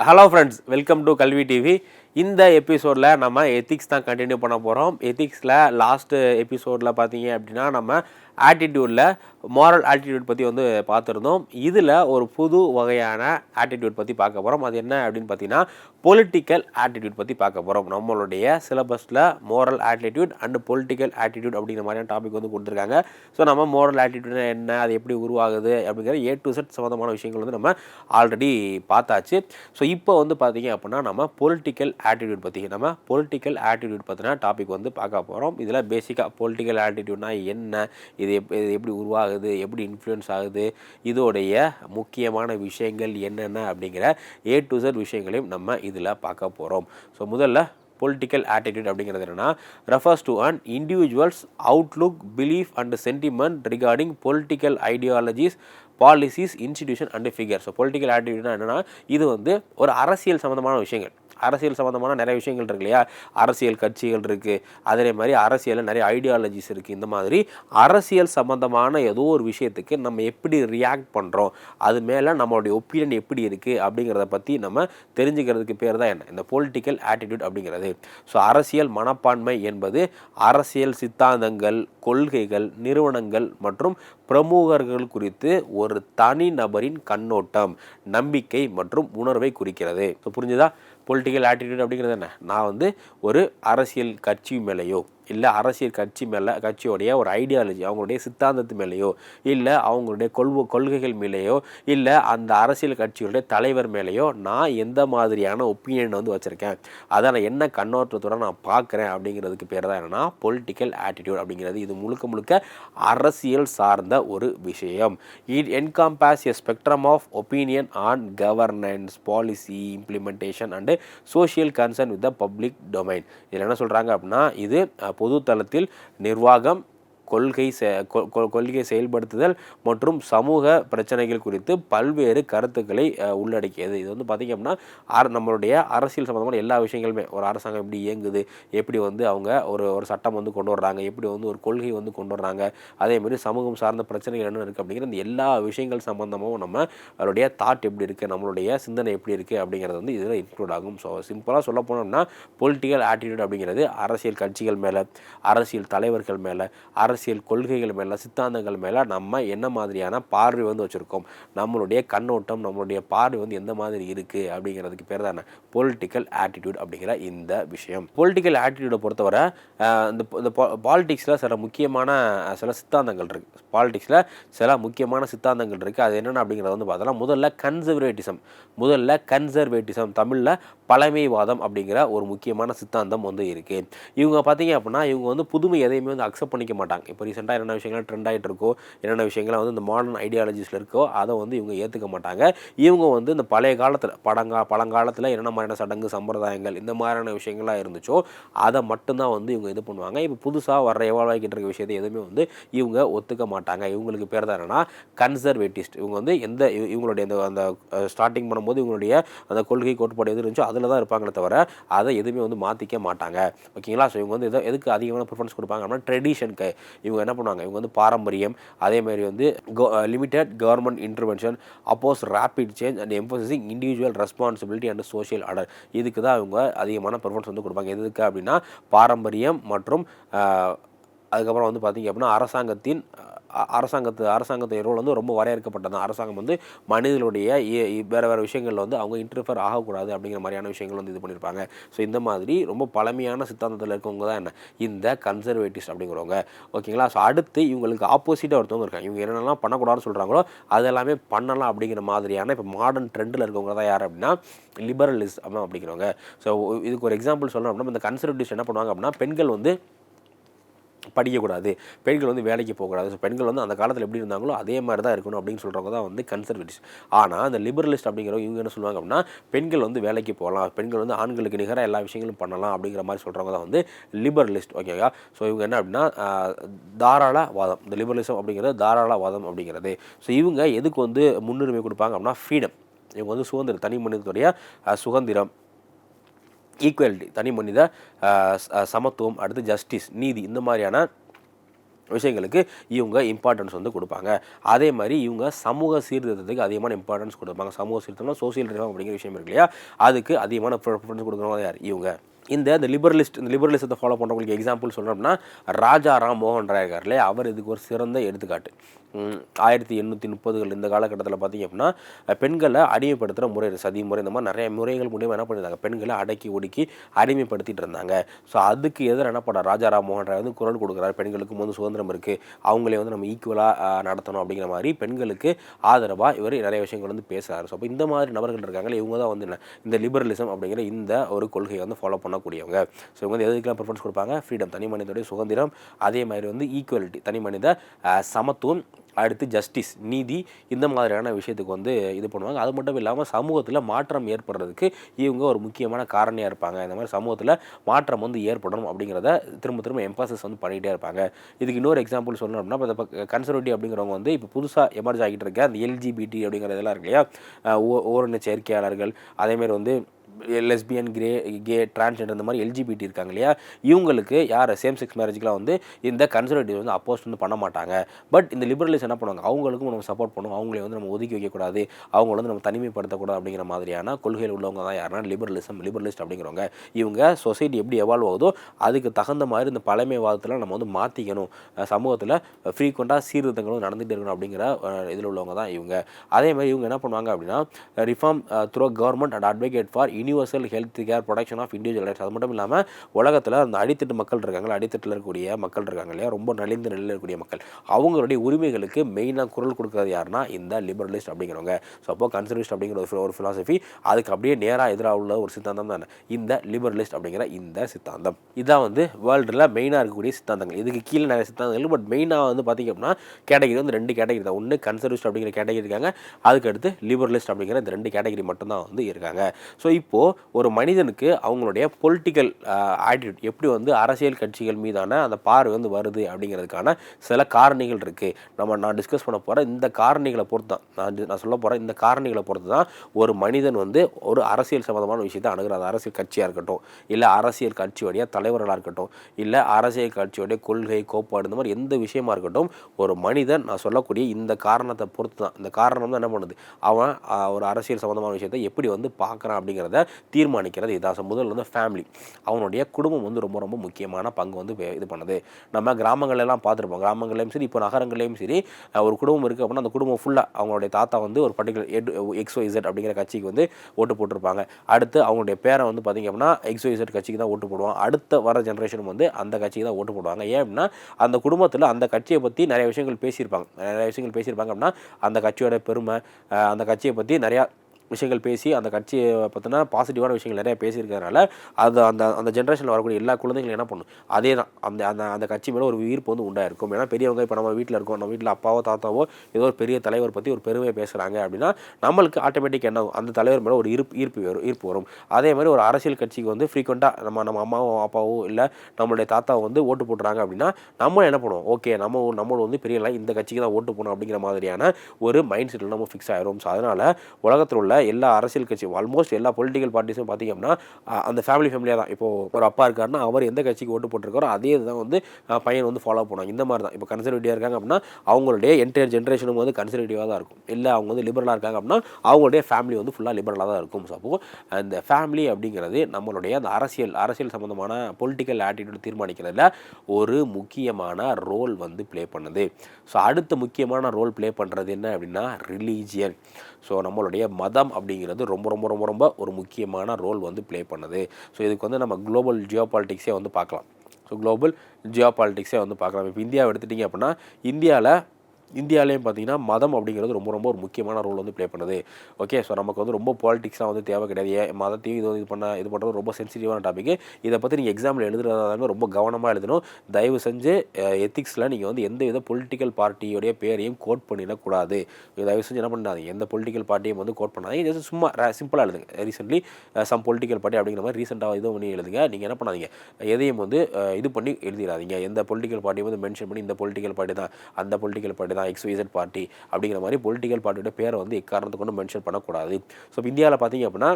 Hello friends welcome to Kalvi TV இந்த எபிசோடில் நம்ம எத்திக்ஸ் தான் கண்டினியூ பண்ண போகிறோம் எத்திக்ஸில் லாஸ்ட்டு எபிசோடில் பார்த்தீங்க அப்படின்னா நம்ம ஆட்டிடியூடில் மாரல் ஆட்டிடியூட் பற்றி வந்து பார்த்துருந்தோம். இதில் ஒரு புது வகையான ஆட்டிடியூட் பற்றி பார்க்க போகிறோம் அது என்ன அப்படின்னு பார்த்தீங்கன்னா பொலிட்டிக்கல் ஆட்டிடியூட் பற்றி பார்க்க போகிறோம் நம்மளுடைய சிலபஸில் moral attitude and political attitude அப்படிங்கிற மாதிரியான டாபிக் வந்து கொடுத்துருக்காங்க. ஸோ நம்ம மோரல் ஆட்டிடியூட் என்ன அது எப்படி உருவாகுது அப்படிங்கிற ஏ டு செட் சம்மந்தமான விஷயங்கள் வந்து நம்ம ஆல்ரெடி பார்த்தாச்சு. ஸோ இப்போ வந்து பார்த்தீங்க அப்படின்னா நம்ம பொலிட்டிக்கல் ஆட்டிடியூட் பற்றி நம்ம பொலிட்டிக்கல் ஆட்டிடியூட் பற்றின டாபிக் வந்து பார்க்க போகிறோம் இதில் பேசிக்காக பொலிட்டிக்கல் ஆட்டிடியூட்னா என்ன இது எப் இது எப்படி உருவாகுது எப்படி இன்ஃப்ளூயன்ஸ் ஆகுது இதோடைய முக்கியமான விஷயங்கள் என்னென்ன அப்படிங்கிற ஏ டு செட் விஷயங்களையும் நம்ம இதில் பார்க்க போகிறோம் ஸோ முதல்ல பொலிட்டிக்கல் ஆட்டிடியூட் அப்படிங்கிறது என்னென்னா refers to an individual's outlook belief and sentiment regarding political ideologies policies institution and figure so political ஆட்டிடியூட்னா என்னென்னா இது வந்து ஒரு அரசியல் சம்மந்தமான விஷயங்கள். அரசியல் சம்மந்தமான நிறைய விஷயங்கள் இருக்கு இல்லையா? அரசியல் கட்சிகள் இருக்குது அதே மாதிரி அரசியலில் நிறைய ஐடியாலஜிஸ் இருக்குது இந்த மாதிரி அரசியல் சம்மந்தமான ஏதோ ஒரு விஷயத்துக்கு நம்ம எப்படி ரியாக்ட் பண்ணுறோம் அது மேலே நம்மளுடைய ஒப்பீனியன் எப்படி இருக்குது அப்படிங்கிறத பற்றி நம்ம தெரிஞ்சுக்கிறதுக்கு பேர் தான் என்ன? இந்த பொலிட்டிக்கல் ஆட்டிடியூட் அப்படிங்கிறது. ஸோ அரசியல் மனப்பான்மை என்பது அரசியல் சித்தாந்தங்கள் கொள்கைகள் நிறுவனங்கள் மற்றும் பிரமுகர்கள் குறித்து ஒரு தனி நபரின் கண்ணோட்டம் நம்பிக்கை மற்றும் உணர்வை குறிக்கிறது. ஸோ புரிஞ்சுதா? பொலிட்டிக்கல் ஆட்டிடியூட் அப்படிங்கிறது என்ன? நான் வந்து ஒரு அரசியல் கட்சி மேலேயோ இல்லை அரசியல் கட்சி மேலே கட்சியோடைய ஒரு ஐடியாலஜி அவங்களுடைய சித்தாந்தத்து மேலேயோ இல்லை அவங்களுடைய கொள்வ கொள்கைகள் மேலேயோ இல்லை அந்த அரசியல் கட்சியுடைய தலைவர் மேலேயோ நான் எந்த மாதிரியான ஒப்பீனியன் வந்து வச்சுருக்கேன்? அதை நான் என்ன கண்ணோட்டத்தோட நான் பார்க்குறேன் அப்படிங்கிறதுக்கு பேர் தான் என்னென்னா பொலிட்டிக்கல் ஆட்டிடியூட் அப்படிங்கிறது. இது முழுக்க முழுக்க அரசியல் சார்ந்த ஒரு விஷயம். It encompass a spectrum of opinion on governance policy implementation and social concern with the public domain இதில் என்ன சொல்கிறாங்க அப்படின்னா இது பொது தளத்தில் நிர்வாகம் கொள்கை செ- கொ- கொ- கொள்கை செயல்படுத்துதல் மற்றும் சமூக பிரச்சனைகள் குறித்து பல்வேறு கருத்துக்களை உள்ளடக்கியது. இது வந்து பார்த்திங்க அப்படின்னா நம்மளுடைய அரசியல் சம்மந்தமான எல்லா விஷயங்களுமே ஒரு அரசாங்கம் எப்படி இயங்குது எப்படி வந்து அவங்க ஒரு ஒரு சட்டம் வந்து கொண்டு வர்றாங்க எப்படி வந்து ஒரு கொள்கை வந்து கொண்டு வர்றாங்க அதே மாதிரி சமூகம் சார்ந்த பிரச்சனைகள் என்ன இருக்குது அப்படிங்கிற இந்த எல்லா விஷயங்கள் சம்மந்தமும் நம்ம அவருடைய தாட் எப்படி இருக்குது நம்மளுடைய சிந்தனை எப்படி இருக்குது அப்படிங்கிறது வந்து இதில் இன்க்ளூட் ஆகும். ஸோ சிம்பிளாக சொல்ல போனோம்னா பொலிட்டிக்கல் ஆட்டிடியூட் அப்படிங்கிறது அரசியல் கட்சிகள் மேலே அரசியல் தலைவர்கள் மேலே அரசியல் கொள்கைகள் மேலே சித்தாந்தங்கள் மேலே நம்ம என்ன மாதிரியான பார்வை வந்து வச்சுருக்கோம்? நம்மளுடைய கண்ணோட்டம் நம்மளுடைய பார்வை வந்து எந்த மாதிரி இருக்குது அப்படிங்கிறதுக்கு பேர் தானே பொலிட்டிக்கல் ஆட்டிடியூட் அப்படிங்கிற இந்த விஷயம். பொலிட்டிக்கல் ஆட்டிடியூடை பொறுத்தவரை இந்த இந்த பாலிடிக்ஸில் சில முக்கியமான சில சித்தாந்தங்கள் இருக்குது பாலிடிக்ஸில் சில முக்கியமான சித்தாந்தங்கள் இருக்குது அது என்னென்ன அப்படிங்கிறத வந்து பார்த்தோம்னா முதல்ல கன்சர்வேட்டிசம் முதல்ல கன்சர்வேட்டிசம் தமிழில் பழமைவாதம் அப்படிங்கிற ஒரு முக்கியமான சித்தாந்தம் வந்து இருக்குது இவங்க பார்த்தீங்க அப்படின்னா இவங்க வந்து புதுமை எதையுமே வந்து அக்செப்ட் பண்ணிக்க மாட்டாங்க. இப்போ ரீசெண்டாக என்னென்ன விஷயங்கள் ட்ரெண்ட் ஆகிட்டு இருக்கோ என்னென்ன விஷயங்கள்லாம் வந்து இந்த மாடர்ன் ஐடியாலஜிஸில் இருக்கோ அதை வந்து இவங்க ஏற்றுக்க மாட்டாங்க. இவங்க வந்து இந்த பழைய காலத்தில் பழங்கா பழங்காலத்தில் என்னென்ன மாதிரியான சடங்கு சம்பிரதாயங்கள் இந்த மாதிரியான விஷயங்கள்லாம் இருந்துச்சோ அதை மட்டும்தான் வந்து இவங்க இது பண்ணுவாங்க. இப்போ புதுசாக வர எவால்வ் ஆகிட்டு இருக்க விஷயத்தை எதுவுமே வந்து இவங்க ஒத்துக்க மாட்டாங்க. இவங்களுக்கு பேர் தான் என்னென்னா கன்சர்வேட்டிஸ்ட் இவங்க வந்து எந்த இவங்களுடைய அந்த அந்த ஸ்டார்டிங் பண்ணும்போது இவங்களுடைய அந்த கொள்கை கோட்பாடு எது இருந்துச்சோ அதில் தான் இருப்பாங்களே தவிர அதை எதுவுமே வந்து மாற்றிக்க மாட்டாங்க. ஓகேங்களா? ஸோ இவங்க வந்து எதோ எதுக்கு அதிகமான ப்ரிஃபரன்ஸ் கொடுப்பாங்க அப்படின்னா ட்ரெடிஷனுக்கு இவங்க என்ன பண்ணுவாங்க? இவங்க வந்து பாரம்பரியம் அதேமாதிரி வந்து limited government intervention oppose rapid change and emphasising individual responsibility and social order இதுக்கு தான் இவங்க அதிகமான பெர்ஃபார்மன்ஸ் வந்து கொடுப்பாங்க. எதுக்கு அப்படின்னா பாரம்பரியம் மற்றும் அதுக்கப்புறம் வந்து பார்த்திங்க அப்படின்னா அரசாங்கத்தின் அரசாங்கத்து அரசாங்கத்தின் ரோல் வந்து ரொம்ப வரையறுக்கப்பட்டது தான். அரசாங்கம் வந்து மனிதர்களுடைய வேறு வேறு விஷயங்களில் வந்து அவங்க இன்டர்ஃபியர் ஆகக்கூடாது அப்படிங்கிற மாதிரியான விஷயங்கள் வந்து இது பண்ணியிருப்பாங்க. ஸோ இந்த மாதிரி ரொம்ப பழமையான சித்தாந்தத்தில் இருக்கவங்க தான் என்ன? இந்த கன்சர்வேட்டிவ்ஸ் அப்படிங்கிறவங்க. ஓகேங்களா? ஸோ அடுத்து இவங்களுக்கு ஆப்போசிட்டாக ஒருத்தவங்க இருக்காங்க. இவங்க என்னென்னலாம் பண்ணக்கூடாதுன்னு சொல்கிறாங்களோ அதெல்லாமே பண்ணலாம் அப்படிங்கிற மாதிரியான இப்போ மாடர்ன் ட்ரெண்டில் இருக்கவங்க தான் யார் அப்படின்னா லிபரலிசம் அப்படிங்கிறவங்க. ஸோ இதுக்கு ஒரு எக்ஸாம்பிள் சொல்லணும் அப்படின்னா இந்த கன்சர்வேட்டிவ்ஸ் என்ன பண்ணுவாங்க அப்படின்னா பெண்கள் வந்து படிக்கக்கூடாது. பெண்கள் வந்து வேலைக்கு போகக்கூடாது. ஸோ பெண்கள் வந்து அந்த காலத்தில் எப்படி இருந்தாங்களோ அதே மாதிரி தான் இருக்கணும் அப்படின்னு சொல்கிறவங்க தான் வந்து கன்சர்வேட்டிவ்ஸ் ஆனால் அந்த லிபரலிஸ்ட் அப்படிங்கிறவங்க இவங்க என்ன சொல்லுவாங்க அப்படின்னா பெண்கள் வந்து வேலைக்கு போகலாம். பெண்கள் வந்து ஆண்களுக்கு நிகராக எல்லா விஷயங்களும் பண்ணலாம் அப்படிங்கிற மாதிரி சொல்கிறவங்க தான் வந்து லிபரலிஸ்ட் ஓகேவா ஸோ இவங்க என்ன அப்படின்னா தாராளவாதம். இந்த லிபரலிசம் அப்படிங்கிறது தாராளவாதம் அப்படிங்கிறது. ஸோ இவங்க எதுக்கு வந்து முன்னுரிமை கொடுப்பாங்க அப்படின்னா ஃப்ரீடம் இவங்க வந்து சுதந்திரம் தனி மனிதத்துடைய சுதந்திரம். ஈக்குவாலிட்டி தனி மனித சமத்துவம் அடுத்து ஜஸ்டிஸ் நீதி இந்த மாதிரியான விஷயங்களுக்கு இவங்க இம்பார்ட்டன்ஸ் வந்து கொடுப்பாங்க. அதே மாதிரி இவங்க சமூக சீர்திருத்தத்துக்கு அதிகமான இம்பார்ட்டன்ஸ் கொடுப்பாங்க. சமூக சீர்திருத்தம்னா சோசியல் ரிஃபார்ம் அப்படிங்கிற விஷயம் இருக்கு இல்லையா? அதுக்கு அதிகமான ப்ரிஃபரன்ஸ் கொடுக்குறவங்க யார்? இவங்க. இந்த இந்த லிபரலிஸ்ட் இந்த லிபரலிசத்தை ஃபாலோ பண்ணுறவங்களுக்கு எக்ஸாம்பிள் சொல்கிறோம்னா ராஜா ராம் மோகன் ராய் இருக்கார் இல்லையா? அவர் இதுக்கு ஒரு சிறந்த எடுத்துக்காட்டு. ஆயிரத்தி எண்ணூற்றி முப்பதுகள் இந்த காலகட்டத்தில் பார்த்தீங்க அப்படின்னா பெண்களை அடிமைப்படுத்துகிற முறை சதி முறை இந்த மாதிரி நிறைய முறைகள் மூலியமாக என்ன பண்ணியிருந்தாங்க பெண்களை அடக்கி ஒடுக்கி அடிமைப்படுத்திட்டு இருந்தாங்க. ஸோ அதுக்கு எதிராக என்ன பண்ண ராஜா ராம் மோகன் ராய் வந்து குரல் கொடுக்குறாரு. பெண்களுக்கு வந்து சுதந்திரம் இருக்குது அவங்களே வந்து நம்ம ஈக்குவலாக நடத்தணும் அப்படிங்கிற மாதிரி பெண்களுக்கு ஆதரவாக இவர் நிறைய விஷயங்கள் வந்து பேசுகிறார் ஸோ அப்போ இந்த மாதிரி நபர்கள் இருக்காங்களே இவங்க தான் வந்து என்ன இந்த லிபரலிசம் அப்படிங்கிற இந்த ஒரு கொள்கையை வந்து ஃபாலோ பண்ணக்கூடியவங்க. ஸோ இவங்க வந்து எதுக்கெல்லாம் ப்ரிஃபரன்ஸ் கொடுப்பாங்க? ஃப்ரீடம் தனி மனிதனுடைய சுதந்திரம் அதே மாதிரி வந்து ஈக்குவலிட்டி தனி மனித சமத்துவம் அடுத்து ஜஸ்டிஸ் நீதி இந்த மாதிரியான விஷயத்துக்கு வந்து இது பண்ணுவாங்க. அது மட்டும் இல்லாமல் சமூகத்தில் மாற்றம் ஏற்படுறதுக்கு இவங்க ஒரு முக்கியமான காரணியாக இருப்பாங்க. இந்த மாதிரி சமூகத்தில் மாற்றம் வந்து ஏற்படணும் அப்படிங்கிறத திரும்ப திரும்ப எம்பாசஸ் வந்து பண்ணிகிட்டே இருப்பாங்க. இதுக்கு இன்னொரு எக்ஸாம்பிள் சொல்லணும் அப்படின்னா இப்போ கன்சர்வேட்டிவ் அப்படிங்கிறவங்க வந்து இப்போ புதுசாக எமர்ஜ் ஆகிட்டு இருக்க அந்த எல்ஜிபிடி அப்படிங்கிறதெல்லாம் இருக்கு இல்லையா? ஓ- ஓரின சேர்க்கையாளர்கள் அதேமாரி வந்து லெஸ்பியன் கிரே கே டிரான்ஸ்ஜெண்டர் இந்த மாதிரி எல்ஜிபிடி இருக்காங்க இல்லையா? இவங்களுக்கு யார்? சேம் செக்ஸ் மேரேஜ்க்குலாம் வந்து இந்த கன்சர்வேட்டிவ் வந்து அப்போஸ் வந்து பண்ண மாட்டாங்க. பட் இந்த லிபரலிஸ் என்ன பண்ணுவாங்க? அவங்களுக்கும் நம்ம சப்போர்ட் பண்ணுவோம். அவங்களே வந்து நம்ம ஒதுக்கி வைக்கக்கூடாது. அவங்கள வந்து நம்ம தனிமைப்படுத்தக்கூடாது அப்படிங்கிற மாதிரியான கொள்கையில் உள்ளவங்க தான் யாருன்னா லிபரலிசம் லிபரலிஸ்ட் அப்படிங்கிறவங்க. இவங்க சொசைட்டி எப்படி எவால்வ் ஆகுதோ அதுக்கு தகுந்த மாதிரி இந்த பழமைவாதத்தில் நம்ம வந்து மாற்றிக்கணும் சமூகத்தில் ஃப்ரீக்வெண்ட்டாக சீர்திருத்தங்களும் நடந்துகிட்டு இருக்கணும் அப்படிங்கிற இதில் உள்ளவங்க தான் இவங்க. அதே மாதிரி இவங்க என்ன பண்ணுவாங்க அப்படின்னா reform through government and advocate for universal health care protection of individual rights அது மட்டும் இல்லாமல் உலகத்தில் அந்த அடித்தட்டு மக்கள் இருக்காங்களா அடித்தட்டில் இருக்கக்கூடிய மக்கள் இருக்காங்க இல்லையா? ரொம்ப நலிந்த நிலையில் இருக்கக்கூடிய மக்கள். அவங்களுடைய உரிமைகளுக்கு மெயினாக குரல் கொடுக்குறது யாருன்னா இந்த லிபரலிஸ்ட் அப்படிங்கிறவங்க. ஸோ அப்போ கன்சர்வேஸ்ட் அப்படிங்கிற ஒரு ஒரு ஃபிலாசபி அதுக்கு அப்படியே நேராக எதிராக உள்ள ஒரு சித்தாந்தம் தானே? இந்த லிபரலிஸ்ட் அப்படிங்கிற இந்த சித்தாந்தம். இதான் வந்து வேர்ல்டில் மெயினாக இருக்கக்கூடிய சித்தாந்தங்கள். இதுக்கு கீழே நிறைய சித்தாந்தங்கள் பட் மெயினாக வந்து பார்த்திங்க அப்படின்னா கேட்டகரி வந்து ரெண்டு கேட்டகரி தான். ஒன்று கன்சர்வேஸ்ட் அப்படிங்கிற கேட்டகரி இருக்காங்க அதுக்கடுத்து லிபரலிஸ்ட் அப்படிங்கிற இந்த ரெண்டு கேட்டகரி மட்டும்தான் வந்து இருக்காங்க. ஸோ இப்போது ஒரு மனிதனுக்கு அவங்களுடைய பொலிட்டிக்கல் ஆட்டிடியூட் எப்படி வந்து அரசியல் கட்சிகள் மீதான அந்த பார்வை வந்து வருது அப்படிங்கிறதுக்கான சில காரணிகள் இருக்குது நம்ம நான் டிஸ்கஸ் பண்ண போகிற இந்த காரணிகளை பொறுத்து தான். நான் நான் சொல்ல போகிற இந்த காரணிகளை பொறுத்து தான் ஒரு மனிதன் வந்து ஒரு அரசியல் சம்மந்தமான விஷயத்தை அணுகிறார். அரசியல் கட்சியாக இருக்கட்டும் இல்லை அரசியல் கட்சியுடைய தலைவர்களாக இருக்கட்டும் இல்லை அரசியல் கட்சியுடைய கொள்கை கோட்பாடு இந்த மாதிரி எந்த விஷயமா இருக்கட்டும் ஒரு மனிதன் நான் சொல்லக்கூடிய இந்த காரணத்தை பொறுத்து தான். இந்த காரணம் தான் என்ன பண்ணுது? அவன் ஒரு அரசியல் சம்மந்தமான விஷயத்தை எப்படி வந்து பார்க்குறான் அப்படிங்கிறத தீர்மானிக்கிறது. இதான் முதல் முதல்ல வந்து ஃபேமிலி அவனுடைய குடும்பம் வந்து ரொம்ப ரொம்ப முக்கியமான பங்கு வந்து இது பண்ணுது. நம்ம கிராமங்களெல்லாம் பார்த்துருப்போம். கிராமங்கள்லையும் சரி இப்போ நகரங்கள்லையும் சரி ஒரு குடும்பம் இருக்குது அப்படின்னா அந்த குடும்பம் ஃபுல்லாக அவங்களுடைய தாத்தா வந்து ஒரு பர்டிகுலர் எட் எக்ஸ் ஒய் அப்படிங்கிற கட்சிக்கு வந்து ஓட்டு போட்டிருப்பாங்க. அடுத்து அவங்களுடைய பேரை வந்து பார்த்திங்க அப்படின்னா எக்ஸ் கட்சிக்கு தான் ஓட்டு போடுவாங்க அடுத்த வர ஜென்ரேஷன் வந்து அந்த கட்சிக்கு தான் ஓட்டு போடுவாங்க. ஏன் அப்படின்னா அந்த குடும்பத்தில் அந்த கட்சியை பற்றி நிறைய விஷயங்கள் பேசியிருப்பாங்க. நிறைய விஷயங்கள் பேசியிருப்பாங்க அப்படின்னா அந்த கட்சியோட பெருமை அந்த கட்சியை பற்றி நிறையா விஷயங்கள் பேசி அந்த கட்சியை பற்றின பாசிட்டிவான விஷயங்கள் நிறையா பேசியிருக்கிறதுனால அது அந்த அந்த ஜென்ரேஷனில் வரக்கூடிய எல்லா குழந்தைங்களும் என்ன பண்ணும்? அதே தான் அந்த அந்த அந்த கட்சி மேலே ஒரு ஈர்ப்பு வந்து உண்டாயிருக்கும். ஏன்னா பெரியவங்க இப்போ நம்ம வீட்டில் இருக்கோம். நம்ம வீட்டில் அப்பாவோ தாத்தாவோ ஏதோ ஒரு பெரிய தலைவர் பற்றி ஒரு பெருமையை பேசுகிறாங்க அப்படின்னா நம்மளுக்கு ஆட்டோமேட்டிக் என்ன அந்த தலைவர் மேலே ஒரு ஈர்ப்பு ஈர்ப்பு வரும் ஈர்ப்பு வரும். அதே மாதிரி ஒரு அரசியல் கட்சிக்கு வந்து ஃப்ரீக்வெண்ட்டாக நம்ம நம்ம அம்மாவோ அப்பாவோ இல்லை நம்மளுடைய தாத்தாவோ வந்து ஓட்டு போட்டுறாங்க அப்படின்னா நம்ம என்ன பண்ணுவோம்? ஓகே நம்ம நம்மளும் வந்து பெரிய இந்த கட்சிக்கு தான் ஓட்டு போகணும் அப்படிங்கிற மாதிரியான ஒரு மைண்ட் செட்டில் நம்ம ஃபிக்ஸ் ஆயிரும் ஸோ அதனால் உலகத்தில் உள்ள எல்லா அரசியல் கட்சியும் ஆல்மோஸ்ட் எல்லா பொலிட்டிக்கல் பார்ட்டிஸும் பார்த்திங்க அப்படின்னா அந்த ஃபேமிலி ஃபேமிலியாக தான். இப்போ ஒரு அப்பா இருக்காருன்னா அவர் எந்த கட்சிக்கு ஓட்டு போட்டிருக்காரோ அதே தான் வந்து பையன் வந்து ஃபாலோ பண்ணுவாங்க. இந்த மாதிரி தான் இப்போ கன்சர்வேட்டிவாக இருக்காங்க அப்படின்னா அவங்களுடைய என்டையர் ஜென்ரேஷனும் வந்து கன்சர்வேட்டிவாக தான் இருக்கும். இல்லை அவங்க வந்து லிபரலாக இருக்காங்க அப்படின்னா அவங்களுடைய ஃபேமிலி வந்து ஃபுல்லாக லிபரலாக தான் இருக்கும். ஸோ அப்போ அந்த ஃபேமிலி அப்படிங்கிறது நம்மளுடைய அந்த அரசியல் அரசியல் சம்மந்தமான பொலிட்டிக்கல் ஆட்டிடியூட் தீர்மானிக்கிறதுல ஒரு முக்கியமான ரோல் வந்து ப்ளே பண்ணுது. ஸோ அடுத்த முக்கியமான ரோல் ப்ளே பண்ணுறது என்ன அப்படின்னா ரிலீஜியன் ஸோ நம்மளுடைய மதம் அப்படிங்கிறது ரொம்ப ரொம்ப ரொம்ப ரொம்ப ஒரு முக்கியமான ரோல் வந்து ப்ளே பண்ணுது. ஸோ இதுக்கு வந்து நம்ம குளோபல் ஜியோ பாலிட்டிக்ஸே வந்து பார்க்கலாம். ஸோ குளோபல் ஜியோ பாலிட்டிக்ஸே வந்து பார்க்கலாம். இப்போ இந்தியாவை எடுத்துட்டிங்க அப்படின்னா இந்தியாவில் இந்தியாவிலேயும் பார்த்தீங்கன்னா மதம் அப்படிங்கிறது ரொம்ப ரொம்ப ஒரு முக்கியமான ரோல் வந்து ப்ளே பண்ணுது. ஓகே ஸோ நமக்கு வந்து ரொம்ப பாலிட்டிக்ஸ்லாம் வந்து தேவை கிடையாது. ஏன்? மதத்தையும் இது வந்து இது பண்ண இது பண்ணுறது ரொம்ப சென்சிட்டிவான டாபிக் இதை பற்றி நீங்கள் எக்ஸாமில் எழுதுறதாலுமே ரொம்ப கவனமாக எழுதணும். தயவு செஞ்சு எத்திக்ஸில் நீங்கள் வந்து எந்த வித பொலிட்டிக்கல் பார்ட்டியோடைய பேரையும் கோட் பண்ணிடக்கூடாது. தயவு செஞ்சு என்ன பண்ணாதீங்க. எந்த பொலிட்டிக்கல் பார்ட்டியும் வந்து கோட் பண்ணாதீங்க. ஜஸ்ட் சும்மா சிம்பிளாக எழுதுங்க. ரீசென்ட்லி சம் பொலிட்டிக்கல் பார்ட்டி அப்படிங்கிற மாதிரி ரீசெண்டாக இது பண்ணி எழுதுங்க. நீங்கள் என்ன பண்ணாதீங்க. எதையும் வந்து இது பண்ணி எழுதிடாதீங்க. எந்த பொலிட்டிக்கல் பார்ட்டியும் வந்து மென்ஷன் பண்ணி இந்த பொலிட்டிக்கல் பார்ட்டி தான். அந்த பொலிட்டிக்கல் பார்ட்டி நான் எக்ஸ்வைசட் பார்ட்டி அப்படிங்கிற மாதிரி பொலிட்டிக்கல் பார்ட்டியோட பேரை வந்து எக்காரணத்தை கொண்டு மென்ஷன் பண்ணக்கூடாது. ஸோ இந்தியாவில் பார்த்தீங்க அப்படின்னா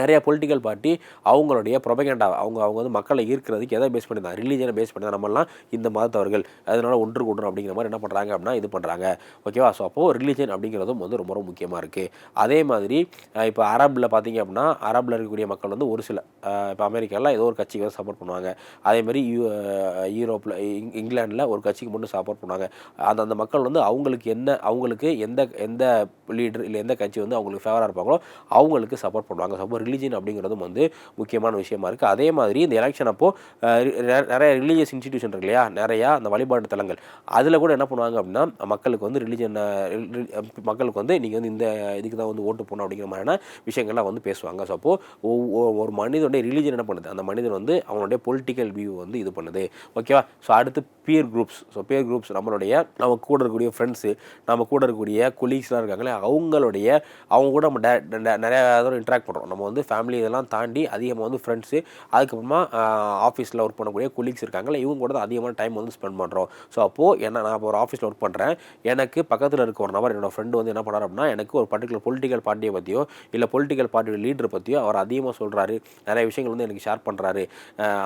நிறைய பொலிட்டிக்கல் பார்ட்டி அவங்களுடைய ப்ரொபகேண்டா அவங்க அவங்க வந்து மக்களை ஈர்க்கிறதுக்கு எதை பேஸ் பண்ணி தான் ரிலீஜனை பேஸ் பண்ணி தான் நம்மலாம் இந்த மதத்தவர்கள். அதனால் ஒன்று கூடணும் அப்படிங்கிற மாதிரி என்ன பண்ணுறாங்க அப்படின்னா இது பண்ணுறாங்க ஓகேவா ஸோ அப்போது ரிலீஜன் அப்படிங்கிறதும் வந்து ரொம்ப ரொம்ப முக்கியமாக இருக்குது அதே மாதிரி இப்போ அரபில் பார்த்தீங்க அப்படின்னா அரபில் இருக்கக்கூடிய மக்கள் வந்து ஒரு சில இப்போ அமெரிக்காவில் ஏதோ ஒரு கட்சிக்கு வந்து சப்போர்ட் பண்ணுவாங்க. அதே மாதிரி யூ யூரோப்பில் இங்கிலாண்டில் ஒரு கட்சிக்கு மட்டும் சப்போர்ட் பண்ணுவாங்க. அந்த அந்த மக்கள் வந்து அவங்களுக்கு என்ன அவங்களுக்கு எந்த எந்த லீடர் இல்லை எந்த கட்சி வந்து அவங்களுக்கு ஃபேவராக இருப்பாங்களோ அவங்களுக்கு சப்போர்ட் பண்ணுவாங்க. சப்போர்ட் ரிலீஜன் அப்படிங்கிறதும் வந்து முக்கியமான விஷயமா இருக்குது அதே மாதிரி இந்த எலெக்ஷன் அப்போது நிறைய ரிலீஜியஸ் இன்ஸ்டிடியூஷன் இருக்கு இல்லையா? நிறையா அந்த வழிபாட்டு தலங்கள். அதில் கூட என்ன பண்ணுவாங்க அப்படின்னா மக்களுக்கு வந்து ரிலீஜன் மக்களுக்கு வந்து நீங்கள் வந்து இந்த இதுக்கு தான் வந்து ஓட்டு போகணும் அப்படிங்கிற மாதிரியான விஷயங்கள்லாம் வந்து பேசுவாங்க. ஸோ அப்போது ஒரு மனிதனுடைய ரிலீஜன் என்ன பண்ணுது? அந்த மனிதன் வந்து அவனுடைய பொலிட்டிக்கல் வியூ வந்து இது பண்ணுது. ஓகேவா ஸோ அடுத்து peer groups so peer groups நம்மளுடைய நம்ம கூட இருக்கக்கூடிய ஃப்ரெண்ட்ஸு நம்ம கூட இருக்கக்கூடிய கொலீக்ஸ்லாம் இருக்காங்களே அவங்களுடைய அவங்க கூட நம்ம நிறையா தடவை இன்ட்ராக்ட் பண்ணுறோம் நம்ம வந்து ஃபேமிலி இதெல்லாம் தாண்டி அதிகமாக வந்து ஃப்ரெண்ட்ஸு அதுக்கப்புறமா ஆஃபீஸில் ஒர்க் பண்ணக்கூடிய கொலீக்ஸ் இருக்காங்களே இவங்க கூட தான் அதிகமான டைம் வந்து ஸ்பெண்ட் பண்ணுறோம் ஸோ அப்போது என்ன நான் இப்போ ஒரு ஆஃபீஸில் ஒர்க் பண்ணுறேன் எனக்கு பக்கத்தில் இருக்க ஒரு நபர் என்னோடய ஃப்ரெண்டு வந்து என்ன பண்ணுறாரு அப்படின்னா எனக்கு ஒரு பர்டிகுலர் பொலிட்டிக்கல் பார்ட்டியை பற்றியோ இல்லை பொலிட்டிக்கல் பார்ட்டியோட லீடர் பற்றியோ அவர் அதிகமாக சொல்கிறாரு நிறைய விஷயங்கள் வந்து எனக்கு ஷேர் பண்ணுறாரு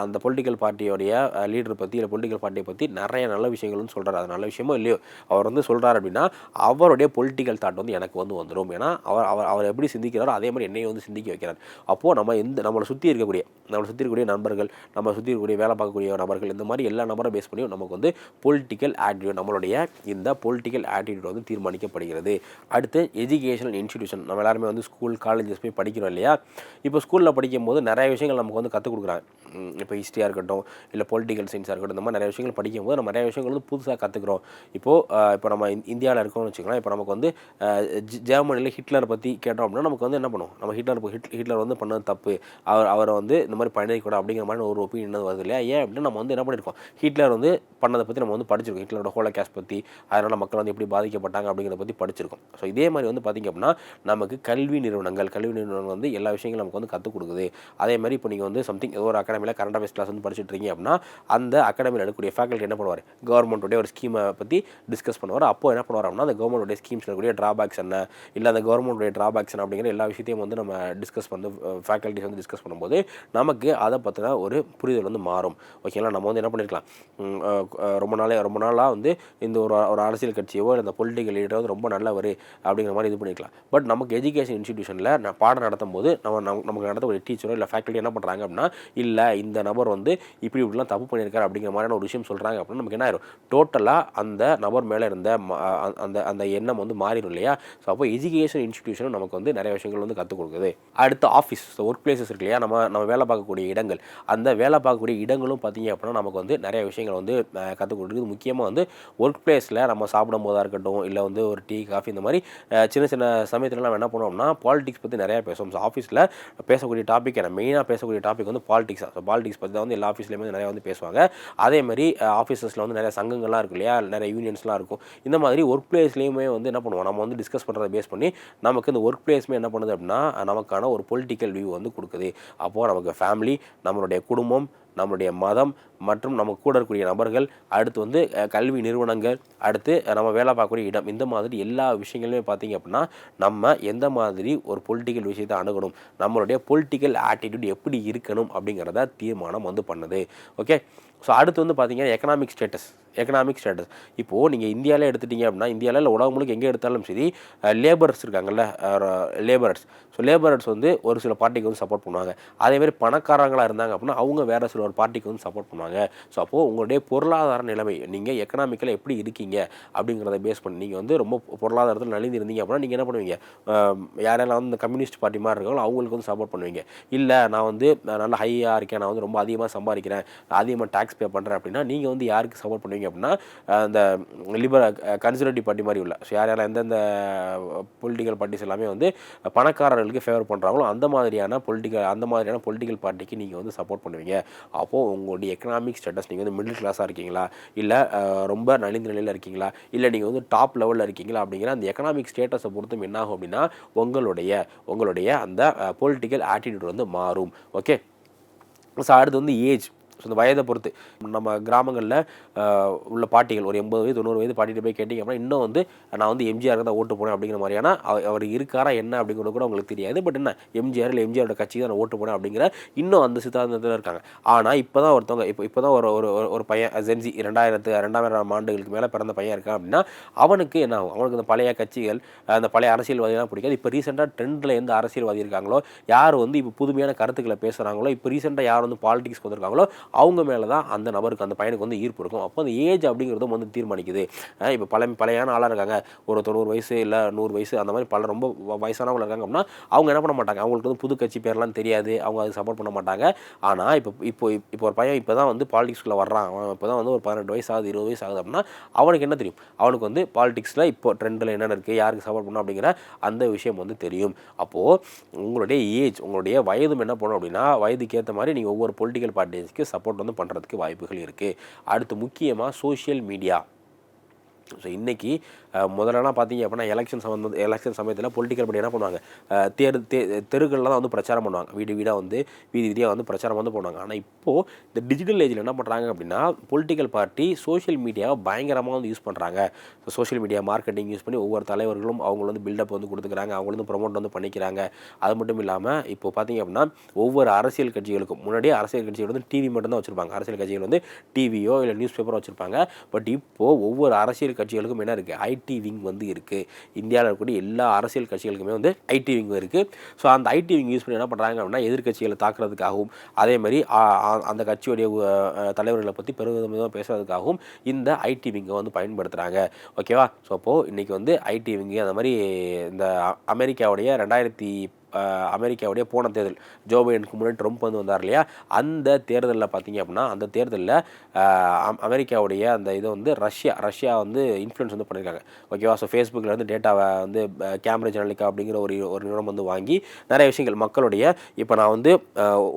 அந்த பொலிட்டிக்கல் பார்ட்டியோடைய லீடர் பற்றி இல்லை பொலிட்டிக்கல் பார்ட்டியை பற்றி நிறைய நல்ல விஷயங்கள் வந்து சொல்கிறாரு அது நல்ல விஷயமோ இல்லையோ அவர் வந்து சொல்கிறார் அப்படின்னா அவருடைய பொலிட்டிக்கல் தாட் வந்து எனக்கு வந்து வந்துடும் ஏன்னா அவர் அவர் அவர் எப்படி சிந்திக்கிறாரோ அதே மாதிரி என்னையும் வந்து சிந்திக்க வைக்கிறார். அப்போது நம்ம எந்த நம்மளை சுற்றி இருக்கக்கூடிய நம்மளை சுற்றி இருக்கக்கூடிய நண்பர்கள் நம்ம சுற்றி இருக்கக்கூடிய வேலை பார்க்கக்கூடிய நபர்கள் இந்த மாதிரி எல்லா நபரும் பேஸ் பண்ணியும் நமக்கு வந்து பொலிட்டிக்கல் ஆட்டிடியூட் நம்மளுடைய இந்த பொலிட்டிக்கல் ஆட்டிடியூட் வந்து தீர்மானிக்கப்படுகிறது. அடுத்து எஜுகேஷனல் இன்ஸ்டிடியூஷன் நம்ம எல்லாருமே வந்து ஸ்கூல் காலேஜஸ் போய் படிக்கிறோம் இல்லையா? இப்போ ஸ்கூலில் படிக்கும் போது நிறைய விஷயங்கள் நமக்கு வந்து கற்றுக் கொடுக்குறாங்க. இப்போ ஹிஸ்ட்ரியாக இருக்கட்டும் இல்லை பொலிட்டிக்கல் சயின்ஸாக இருக்கட்டும் இந்த மாதிரி நிறைய விஷயங்கள் படிக்கும்போது நம்ம நிறைய விஷயங்கள் வந்து புதுசாக கற்றுக்குறோம் இப்போது இப்போ நம்ம இந்தியாவில் இருக்கோம்னு வச்சுக்கலாம் இப்போ நமக்கு வந்து ஜெர்மனியில் ஹிட்லரை பற்றி கேட்டோம் அப்படின்னா நமக்கு வந்து என்ன பண்ணுவோம் நம்ம ஹிட்லர் ஹிட்லர் வந்து பண்ணது தப்பு. அவர் அவரை வந்து இந்த மாதிரி பண்ணிக்கூடாது அப்படிங்கிற மாதிரி ஒரு ஒப்பீனியன் வருது இல்லையா? ஏன் அப்படின்னா நம்ம வந்து என்ன பண்ணியிருக்கோம்? ஹிட்லர் வந்து பண்ணதை பற்றி நம்ம வந்து படிச்சிருக்கோம். ஹிட்லரோட ஹோலோ கேஸ் பற்றி அதனால் மக்கள் வந்து எப்படி பாதிக்கப்பட்டாங்க அப்படிங்கிறத பற்றி படிச்சிருக்கோம். ஸோ இதே மாதிரி வந்து பார்த்திங்க அப்படின்னா நமக்கு கல்வி நிறுவனங்கள் கல்வி நிறுவனங்கள் வந்து எல்லா விஷயங்களும் நமக்கு வந்து கற்றுக் கொடுக்குது. அதே மாதிரி இப்போ நீங்கள் வந்து சம்திங் ஏதோ ஒரு அகாடமியில் கரண்ட் அஃபேர்ஸ் கிளாஸ் வந்து படிச்சுட்டு இருக்கீங்க அப்படின்னா அந்த அகாடமியில் எடுக்கக்கூடிய ஃபேக்கல்ட்டி என்ன பண்ணுவார்? கவர்மெண்ட்டுடைய ஒரு ஸ்கீமை பற்றி டிஸ்கஸ் பண்ணுவார். அப்போ என்ன பண்ணுவார் அப்படின்னா அந்த கவர்மெண்ட்டுடைய ஸ்கீம்ஸ் இருக்கக்கூடிய ட்ராபேக்ஸ் என்ன? இல்லை அந்த கவர்மெண்ட்டுடைய ட்ராபேக்ஸ் என்ன அப்படிங்கிற எல்லா விஷயத்தையும் வந்து நம்ம டிஸ்கஸ் வந்து ஃபேக்கல்ட்டிஸ் வந்து டிஸ்கஸ் பண்ணும்போது நமக்கு அதை பற்றின ஒரு புரிதல் வந்து மாறும். ஓகேங்களா நம்ம வந்து என்ன பண்ணியிருக்கலாம் ரொம்ப நாளே ரொம்ப நாளாக வந்து இந்த ஒரு ஒரு அரசியல் கட்சியோ இல்லை இந்த பொலிட்டிக்கல் லீடரோ வந்து ரொம்ப நல்லவர் அப்படிங்கிற மாதிரி இது பண்ணிக்கலாம் பட் நமக்கு எஜுகேஷன் இன்ஸ்டிடியூஷனில் நான் பாடம் நடத்தும் போது நம்ம நமக்கு நடத்தக்கூடிய டீச்சரோ இல்லை ஃபேக்கல்ட்டி என்ன பண்ணுறாங்க அப்படின்னா இல்லை இந்த நபர் வந்து இப்படி இப்படிலாம் தப்பு பண்ணியிருக்காரு அப்படிங்கிற மாதிரியான ஒரு விஷயம் சொல்கிறாங்க அப்படின்னா நமக்கு என்ன ஆயிரும்? டோட்டலாக அந்த நபர் மேலே இருந்த அந்த அந்த எண்ணம் வந்து மாறிடும் இல்லையா? ஸோ அப்போ எஜுகேஷன் இன்ஸ்டிடியூஷனும் நமக்கு வந்து நிறைய விஷயங்கள் வந்து கற்றுக் கொடுக்குது. அடுத்து ஆஃபீஸ் ஒர்க் பிளேசஸ் இருக்கு இல்லையா? நம்ம நம்ம வேலை பார்க்கக்கூடிய இடங்கள். அந்த வேலை பார்க்கக்கூடிய இடங்களும் பார்த்தீங்க அப்படின்னா நமக்கு வந்து நிறைய விஷயங்கள் வந்து கற்றுக் கொடுக்குது. முக்கியமாக வந்து ஒர்க் பிளேஸில் நம்ம சாப்பிடும் போதாக இருக்கட்டும் இல்லை வந்து ஒரு டீ காஃபி இந்த மாதிரி சின்ன சின்ன சமயத்துலலாம் என்ன பண்ணுவோம்னா பாலிடிக்ஸ் பற்றி நிறையா பேசுவோம். ஸோ ஆஃபீஸில் பேசக்கூடிய டாபிக் என்ன மெயினாக பேசக்கூடிய டாபிக் வந்து பாலிடிக்ஸ் ஸோ பாலிடிக்ஸ் பற்றி தான் வந்து எல்லா ஆஃபீஸ்லேயுமே நிறையா வந்து பேசுவாங்க. அதே மாதிரி ஆஃபீஸஸில் வந்து நிறைய சங்கங்கள்லாம் இருக்கும் இல்லையா? நிறைய யூனியன்ஸ்லாம் இருக்கும். இந்த மாதிரி ஒர்க் பிளேஸ்லேயுமே வந்து என்ன பண்ணுவோம்? நம்ம வந்து டிஸ்கஸ் பண்ணுறதை பேஸ் பண்ணி நமக்கு இந்த ஒர்க் பிளேஸ்மே என்ன பண்ணுது அப்படின்னா நமக்கான ஒரு பொலிட்டிக்கல் வியூ வந்து கொடுக்குது. அப்போது நமக்கு ஃபேமிலி நம்மளுடைய குடும்பம் நம்மளுடைய மதம் மற்றும் நம்ம கூட இருக்கக்கூடிய நபர்கள் அடுத்து வந்து கல்வி நிறுவனங்கள் அடுத்து நம்ம வேலை பார்க்கக்கூடிய இடம். இந்த மாதிரி எல்லா விஷயங்களுமே பார்த்திங்க அப்படின்னா நம்ம எந்த மாதிரி ஒரு பொலிட்டிக்கல் விஷயத்தை அணுகணும் நம்மளுடைய பொலிட்டிக்கல் ஆட்டிடியூட் எப்படி இருக்கணும் அப்படிங்கிறத தீர்மானம் வந்து பண்ணுது. ஓகே ஸோ அடுத்து வந்து பார்த்தீங்கன்னா எக்கனாமிக் ஸ்டேட்டஸ் எக்கனாமிக் ஸ்டேட்டஸ் இப்போது நீங்கள் இந்தியாவிலே எடுத்துட்டீங்க அப்படின்னா இந்தியாவில் இல்லை உலகம் முழுக்க எங்கே எடுத்தாலும் சரி லேபர்ஸ் இருக்காங்கல்ல லேபரர்ஸ் ஸோ லேபரர்ஸ் வந்து ஒரு சில பார்ட்டிக்கு வந்து சப்போர்ட் பண்ணுவாங்க. அதேமாதிரி பணக்காரங்களாக இருந்தாங்க அப்படின்னா அவங்க வேறு சில ஒரு பார்ட்டிக்கு வந்து சப்போர்ட் பண்ணுவாங்க. ஸோ அப்போது உங்களுடைய பொருளாதார நிலைமை நீங்கள் எக்கனாமிக்கில் எப்படி இருக்கீங்க அப்படிங்கிறத பேஸ் பண்ணி நீங்கள் வந்து ரொம்ப பொருளாதாரத்தில் நலிந்து இருந்தீங்க அப்படின்னா நீங்கள் என்ன பண்ணுவீங்க? யாரெல்லாம் வந்து கம்யூனிஸ்ட் பார்ட்டி மாதிரி இருக்காங்களோ அவங்களுக்கு வந்து சப்போர்ட் பண்ணுவீங்க. இல்லை நான் வந்து நல்லா ஹையாக இருக்கேன் நான் வந்து ரொம்ப அதிகமாக சம்பாதிக்கிறேன் அதிகமாக டேக்ஸ் பே பண்ணுறேன் அப்படின்னா நீங்கள் வந்து யாருக்கு சப்போர்ட் பண்ணுவீங்க அப்படின்னா அந்த லிபர் கன்சர்வேட்டிவ் பார்ட்டி மாதிரி உள்ள ஸோ யார் யாரெல்லாம் எந்தெந்த பொலிட்டிக்கல் பார்ட்டிஸ் எல்லாமே வந்து பணக்காரர்களுக்கு ஃபேவர் பண்ணுறாங்களோ அந்த மாதிரியான பொலிட்டிக்கல் அந்த மாதிரியான பொலிட்டிக்கல் பார்ட்டிக்கு நீங்கள் வந்து சப்போர்ட் பண்ணுவீங்க. அப்போது உங்களுடைய எக்கனாமிக் ஸ்டேட்டஸ் நீங்கள் வந்து மிடில் கிளாஸாக இருக்கீங்களா? இல்லை ரொம்ப நலிந்த நிலையில் இருக்கீங்களா? இல்லை நீங்கள் வந்து டாப் லெவலில் இருக்கீங்களா? அப்படிங்கிற அந்த எக்கனாமிக் ஸ்டேட்டஸை பொறுத்தும் என்னாகும் அப்படின்னா உங்களுடைய உங்களுடைய அந்த பொலிட்டிக்கல் ஆட்டிடியூட் வந்து மாறும். ஓகே ஸோ அடுத்து வந்து ஏஜ் ஸோ இந்த வயதை பொறுத்து நம்ம கிராமங்களில் உள்ள பாட்டிகள் ஒரு எண்பது வயது தொண்ணூறு வயது பாட்டிகிட்ட போய் கேட்டிங்க அப்படின்னா இன்னும் வந்து நான் வந்து எம்ஜிஆர் தான் ஓட்டு போனேன் அப்படிங்கிற மாதிரியான அவர் இருக்காரா என்ன அப்படிங்கிறது கூட அவங்களுக்கு தெரியாது. பட் என்ன எம்ஜிஆர் இல்லை எம்ஜிஆரோட கட்சி தான் நான் ஓட்டு போனேன் அப்படிங்கிற இன்னும் அந்த சித்தாந்தத்தில் இருக்காங்க. ஆனால் இப்போ தான் ஒருத்தவங்க இப்போ இப்போ தான் ஒரு ஒரு ஒரு- ஒரு பையன் ஜென்சி ரெண்டாயிரத்து ரெண்டாயிரம் ஆண்டுகளுக்கு மேலே பிறந்த பையன் இருக்கான் அப்படின்னா அவனுக்கு என்ன ஆகும்? அவனுக்கு இந்த பழைய கட்சிகள் அந்த பழைய அரசியல்வாதிலாம் பிடிக்காது. இப்போ ரீசெண்டாக ட்ரெண்டில் எந்த அரசியல்வாதி இருக்காங்களோ யார் வந்து இப்போ புதுமையான கருத்துக்களை பேசுகிறாங்களோ இப்போ ரீசெண்டாக யார் வந்து பாலிடிக்ஸ் வந்திருக்காங்களோ அவங்க மேலே தான் அந்த நபருக்கு அந்த பையனுக்கு வந்து ஈர்ப்பு இருக்கும். அப்போ அந்த ஏஜ் அப்படிங்கிறதும் வந்து தீர்மானிக்குது. இப்போ பழ பழையான ஆளாக இருக்காங்க. ஒரு தொண்ணூறு வயசு இல்லை நூறு வயசு அந்த மாதிரி பல ரொம்ப வயசானவங்க இருக்காங்க அப்படின்னா அவங்க என்ன பண்ண மாட்டாங்க? அவங்களுக்கு வந்து புது கட்சி பேர்லாம் தெரியாது. அவங்க அது சப்போர்ட் பண்ண மாட்டாங்க. ஆனால் இப்போ இப்போ இப்போ ஒரு பையன் இப்போ தான் வந்து பாலிடிக்ஸ்குள்ளே வர்றான். அவன் இப்போ தான் வந்து ஒரு பதினெட்டு வயசு ஆகுது இருபது வயசு ஆகுது அப்படின்னா அவனுக்கு என்ன தெரியும்? அவனுக்கு வந்து பாலிடிக்ஸில் இப்போ ட்ரெண்டில் என்னென்ன இருக்குது யாருக்கு சப்போர்ட் பண்ணணும் அப்படிங்கிற அந்த விஷயம் வந்து தெரியும். அப்போது உங்களுடைய ஏஜ் உங்களுடைய வயதும் என்ன பண்ணணும் அப்படின்னா வயதுக்கு ஏற்ற மாதிரி நீங்கள் ஒவ்வொரு பொலிட்டிக்கல் பார்ட்டிஸ்க்கு சப்போர்ட் வந்து பண்ணுறதுக்கு வாய்ப்புகள் இருக்குது அடுத்து முக்கியமாக சோஷியல் மீடியா ஸோ இன்றைக்கி முதல்லலாம் பார்த்தீங்க அப்படின்னா எலெக்ஷன் சம்மந்த எலெக்ஷன் சமயத்தில் பொலிட்டிக்கல் படி என்ன பண்ணுவாங்க? தேர் தே தெருக்களில் தான் வந்து பிரச்சாரம் பண்ணுவாங்க. வீடு வீடாக வந்து வீதி வீதியாக வந்து பிரச்சாரம் வந்து பண்ணுவாங்க ஆனால் இப்போது இந்த டிஜிட்டல் ஏஜில் என்ன பண்ணுறாங்க அப்படின்னா பொலிட்டிக்கல் பார்ட்டி சோஷியல் மீடியாவை பயங்கரமாக வந்து யூஸ் பண்ணுறாங்க so social media marketing use பண்ணி ஒவ்வொரு தலைவர்களும் அவங்க வந்து பில்டப் வந்து கொடுத்துக்கிறாங்க. அவங்க வந்து ப்ரொமோட் வந்து பண்ணிக்கிறாங்க. அது மட்டும் இல்லாமல் இப்போ பார்த்தீங்க அப்படின்னா ஒவ்வொரு அரசியல் கட்சிகளுக்கும் முன்னாடியே அரசியல் கட்சிகள் வந்து டிவி மட்டும் தான் வச்சுருப்பாங்க. அரசியல் கட்சிகள் வந்து டிவியோ இல்லை நியூஸ் பேப்பரோ வச்சுருப்பாங்க. பட் இப்போது ஒவ்வொரு அரசியல் கட்சிகளுக்கும் என்ன இருக்குது ஐடி ஐடி விங் வந்து இருக்குது இந்தியாவில் இருக்கக்கூடிய எல்லா அரசியல் கட்சிகளுக்குமே வந்து ஐடி விங் இருக்குது ஸோ அந்த ஐடி விங் யூஸ் பண்ணி என்ன பண்ணுறாங்க அப்படின்னா எதிர்க்கட்சிகளை தாக்குறதுக்காகவும் அதே மாதிரி அந்த கட்சியுடைய தலைவர்களை பற்றி பெருவிதமாக பேசுறதுக்காகவும் இந்த ஐடி விங்கை வந்து பயன்படுத்துகிறாங்க ஓகேவா ஸோ அப்போது இன்றைக்கி வந்து ஐடி விங்கு அந்த மாதிரி இந்த அமெரிக்காவுடைய ரெண்டாயிரத்தி அமெரிக்காவுடைய போன தேர்தல். ஜோ பைடனுக்கு முன்னாடி ட்ரம்ப் வந்து வந்தார் இல்லையா? அந்த தேர்தலில் பார்த்தீங்க அப்படின்னா அந்த தேர்தலில் அமெரிக்காவுடைய அந்த இதை வந்து ரஷ்யா ரஷ்யா வந்து இன்ஃப்ளூயன்ஸ் வந்து பண்ணியிருக்காங்க. ஓகேவா? ஸோ ஃபேஸ்புக்கில் வந்து டேட்டாவை வந்து கேம்பிரிட்ஜ் அனலிக்கா அப்படிங்கிற ஒரு ஒரு நிறுவனம் வந்து வாங்கி நிறைய விஷயங்கள் மக்களுடைய இப்போ நான் வந்து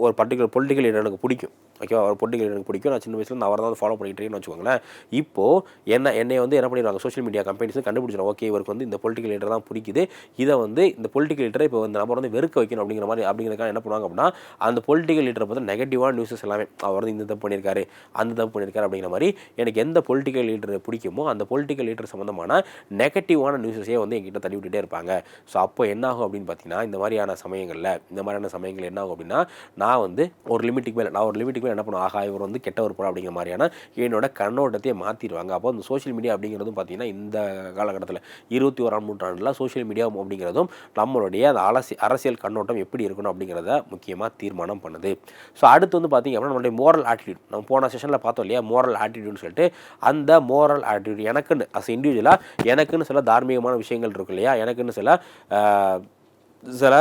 ஒரு பர்டிகுலர் பொலிட்டிக்கல் எனக்கு பிடிக்கும். ஓகேவா? அவர் பொலிட்டிக்கல் எனக்கு பிடிக்கும். நான் சின்ன வயசுல அவர் தான் ஃபாலோ பண்ணிட்டு வச்சுக்கோங்களேன். இப்போது என்ன என்னை வந்து என்ன பண்ணிடுவாங்க? சோஷியல் மீடியா கம்பெனிஸ் கண்டுபிடிச்சிடும். ஓகே இவருக்கு வந்து இந்த பொலிட்டிக்கல் லீடர் தான் பிடிக்குது. இதை வந்து இந்த பொலிட்டிக்கல் லீடரை இப்போ இந்த நபர் வந்து வெறுக்க வைக்கணும் அப்படிங்கிற மாதிரி அப்படிங்கிறதுக்காக என்ன பண்ணுவாங்க அப்படின்னா அந்த பொலிட்டிக்கல் லீடரை பற்றி நெகட்டிவான நியூஸஸ் எல்லாமே அவர் வந்து இந்த தப்பு பண்ணியிருக்காரு அந்த தப்பு பண்ணியிருக்காரு அப்படிங்கிற மாதிரி எனக்கு எந்த பொலிட்டிக்கல் லீடர் பிடிக்குமோ அந்த பொலிட்டிக்கல் லீடர் சம்மந்தமான நெகட்டிவான நியூஸஸே வந்து என்கிட்ட தள்ளி விட்டுட்டே இருப்பாங்க. ஸோ அப்போ என்ன ஆகும் அப்படின்னு பார்த்தீங்கன்னா இந்த மாதிரியான சமயங்களில் இந்த மாதிரியான சமயங்கள் என்ன ஆகும் அப்படின்னா நான் வந்து ஒரு லிமிட்டுக்கு மேலே நான் ஒரு லிமிட்டுக்கு எல்லாருமே என்ன பண்ணுவோம் ஆகா இவர் வந்து கெட்டவர் போல அப்படிங்கிற மாதிரியான என்னோட கண்ணோட்டத்தையே மாற்றிடுவாங்க அப்போ அந்த சோஷியல் மீடியா அப்படிங்கிறதும் பார்த்தீங்கன்னா இந்த காலகட்டத்தில் இருபத்தி ஓராம் நூற்றாண்டில் சோஷியல் மீடியா அப்படிங்கிறதும் நம்மளுடைய அந்த அரசி அரசியல் கண்ணோட்டம் எப்படி இருக்கணும் அப்படிங்கிறத முக்கியமாக தீர்மானம் பண்ணுது. ஸோ அடுத்து வந்து பார்த்தீங்க அப்படின்னா நம்மளுடைய மோரல் ஆட்டிடியூட் நம்ம போன செஷனில் பார்த்தோம் இல்லையா மோரல் ஆட்டிடியூட்னு சொல்லிட்டு. அந்த மோரல் ஆட்டிடியூட் எனக்குன்னு அஸ் இண்டிவிஜுவலாக எனக்குன்னு சில தார்மீகமான விஷயங்கள் இருக்கு இல்லையா எனக்குன்னு சில சில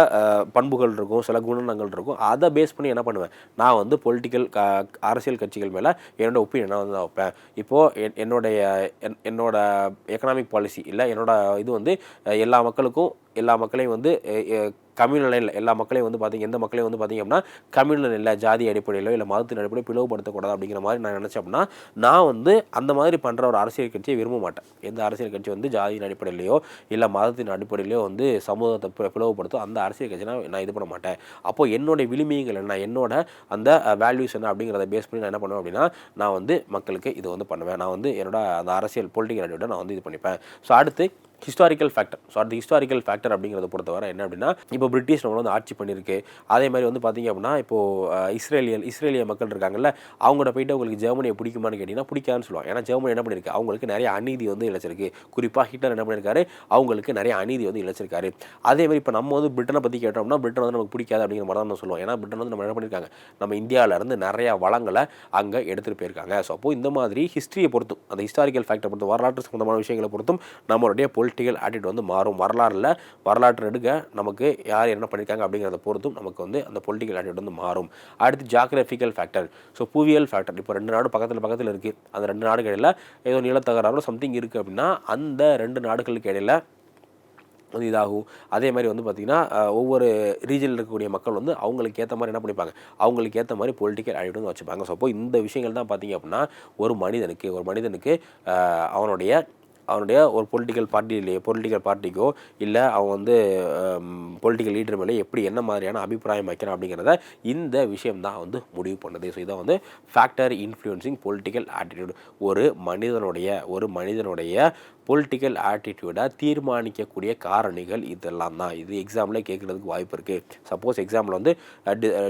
பண்புகள் இருக்கும் சில குணங்கள் இருக்கும். அதை பேஸ் பண்ணி என்ன பண்ணுவேன்? நான் வந்து பொலிட்டிக்கல் க அரசியல் கட்சிகள் மேலே என்னோட ஒப்பீனியனை வந்து நான் வைப்பேன். இப்போது என் என்னுடைய என் என்னோட எக்கனாமிக் பாலிசி இல்லை என்னோட இது வந்து எல்லா மக்களுக்கும் எல்லா மக்களையும் வந்து கம்யூனல் இல்லை எல்லா மக்களையும் வந்து பார்த்திங்க எந்த மக்களையும் வந்து பார்த்திங்க அப்படின்னா கம்யூனல் இல்லை ஜாதி அடிப்படையிலோ இல்லை மதத்தின் அடிப்படையில் பிளவுபடுத்தக்கூடாது அப்படிங்கிற மாதிரி நான் நினச்சேன் அப்படின்னா நான் வந்து அந்த மாதிரி பண்ணுற ஒரு அரசியல் கட்சியை விரும்ப மாட்டேன். எந்த அரசியல் கட்சி வந்து ஜாதியின் அடிப்படையிலையோ இல்லை மதத்தின் அடிப்படையிலையோ வந்து சமூகத்தை பி- பிளவுபடுத்தும் அந்த அரசியல் கட்சி நான் இது பண்ண மாட்டேன். அப்போது என்னுடைய விளிமியங்கள் என்ன என்னோட அந்த வேல்யூஸ் என்ன அப்படிங்கிறத பேஸ் பண்ணி நான் என்ன பண்ணுவேன் அப்படின்னா நான் வந்து மக்களுக்கு இது வந்து பண்ணுவேன். நான் வந்து என்னோட அந்த அரசியல் பொலிட்டிக்கல் அடிப்படையில் நான் வந்து இது பண்ணிப்பேன். ஸோ அடுத்து ஹிஸ்டாரிக்கல் ஃபேக்டர் ஸோ அந்த ஹிஸ்டாரிக்கல் ஃபேக்டர் அப்படிங்கிறத பொறுத்தவரை என்ன அப்படின்னா இப்போ பிரிட்டிஷ் நம்மளை வந்து ஆட்சி பண்ணியிருக்கு. அதே மாதிரி வந்து பார்த்தீங்க அப்படின்னா இப்போது இஸ்ரேலியல் இஸ்ரேலிய மக்கள் இருக்காங்கல்ல அவங்களோட போயிட்டு உங்களுக்கு ஜெர்மனியை பிடிக்குமான்னு கேட்டிங்கன்னா பிடிக்காதுன்னு சொல்லுவாங்க. ஏன்னா ஜெர்மனி என்ன பண்ணியிருக்கு? அவங்களுக்கு நிறைய அநீதி வந்து இழைச்சிருக்கு. குறிப்பாக ஹிட்லர் என்ன பண்ணியிருக்காரு? அவங்களுக்கு நிறைய அநீதி வந்து இழைச்சிருக்காரு. அதே மாதிரி இப்போ நம்ம வந்து பிரிட்டனை பற்றி கேட்டோம்னா பிரிட்டன் வந்து நமக்கு பிடிக்காது அப்படிங்கிற மாதிரி தான் சொல்லுவோம். ஏன்னா பிரிட்டன் வந்து நம்ம என்ன பண்ணியிருக்காங்க? நம்ம இந்தியாவிலேருந்து நிறையா நிறைய வளங்களை அங்கே எடுத்துகிட்டு போயிருக்காங்க. ஸோ அப்போது இந்த மாதிரி ஹிஸ்ட்ரியை பொறுத்தும் அந்த ஹிஸ்டாரிக்கல் ஃபேக்டர் பொறுத்தும் வரலாற்று சம்பந்தமான விஷயங்களை பொறுத்தும் நம்மளுடைய பொலிட்டிக்கல் ஆட்டிட் வந்து மாறும். வரலாறுல வரலாற்று எடுக்க நமக்கு யார் என்ன பண்ணியிருக்காங்க அப்படிங்கிறத பொறுத்தும் நமக்கு வந்து அந்த பொலிட்டிக்கல் ஆட்டிடியூட் வந்து மாறும். அடுத்து ஜாகிரபிக்கல் ஃபேக்டர் ஸோ புவியியல் ஃபேக்டர் இப்போ ரெண்டு நாடு பக்கத்தில் பக்கத்தில் இருக்குது அந்த ரெண்டு நாடுகள் இடையில் ஏதோ நிலத்தகராறோ சம்திங் இருக்குது அப்படின்னா அந்த ரெண்டு நாடுகளுக்கு இடையில் வந்து இதாகும். அதே மாதிரி வந்து பார்த்திங்கன்னா ஒவ்வொரு ரீஜனில் இருக்கக்கூடிய மக்கள் வந்து அவங்களுக்கு ஏற்ற மாதிரி என்ன பண்ணிப்பாங்க? அவங்களுக்கு ஏற்ற மாதிரி பொலிட்டிக்கல் ஆட்டிடியூட் வந்து வச்சுப்பாங்க. ஸோ அப்போ இந்த விஷயங்கள் தான் பார்த்திங்க அப்படின்னா ஒரு மனிதனுக்கு ஒரு மனிதனுக்கு அவனுடைய அவனுடைய ஒரு பொலிட்டிக்கல் பார்ட்டிலேயே பொலிட்டிக்கல் பார்ட்டிக்கோ இல்லை அவன் வந்து பொலிட்டிக்கல் லீடர் மேலே எப்படி என்ன மாதிரியான அபிப்பிராயம் வைக்கிறான் அப்படிங்கிறத இந்த விஷயம் தான் வந்து முடிவு பண்ணுது. ஸோ இதான் வந்து ஃபேக்டர் இன்ஃப்ளூயன்சிங் பொலிட்டிக்கல் ஆட்டிடியூட் ஒரு மனிதனுடைய ஒரு மனிதனுடைய பொலிட்டிக்கல் ஆட்டிடியூடை தீர்மானிக்கக்கூடிய காரணிகள் இதெல்லாம் தான் இது எக்ஸாமில் கேட்குறதுக்கு வாய்ப்பு இருக்குது சப்போஸ் எக்ஸாமில் வந்து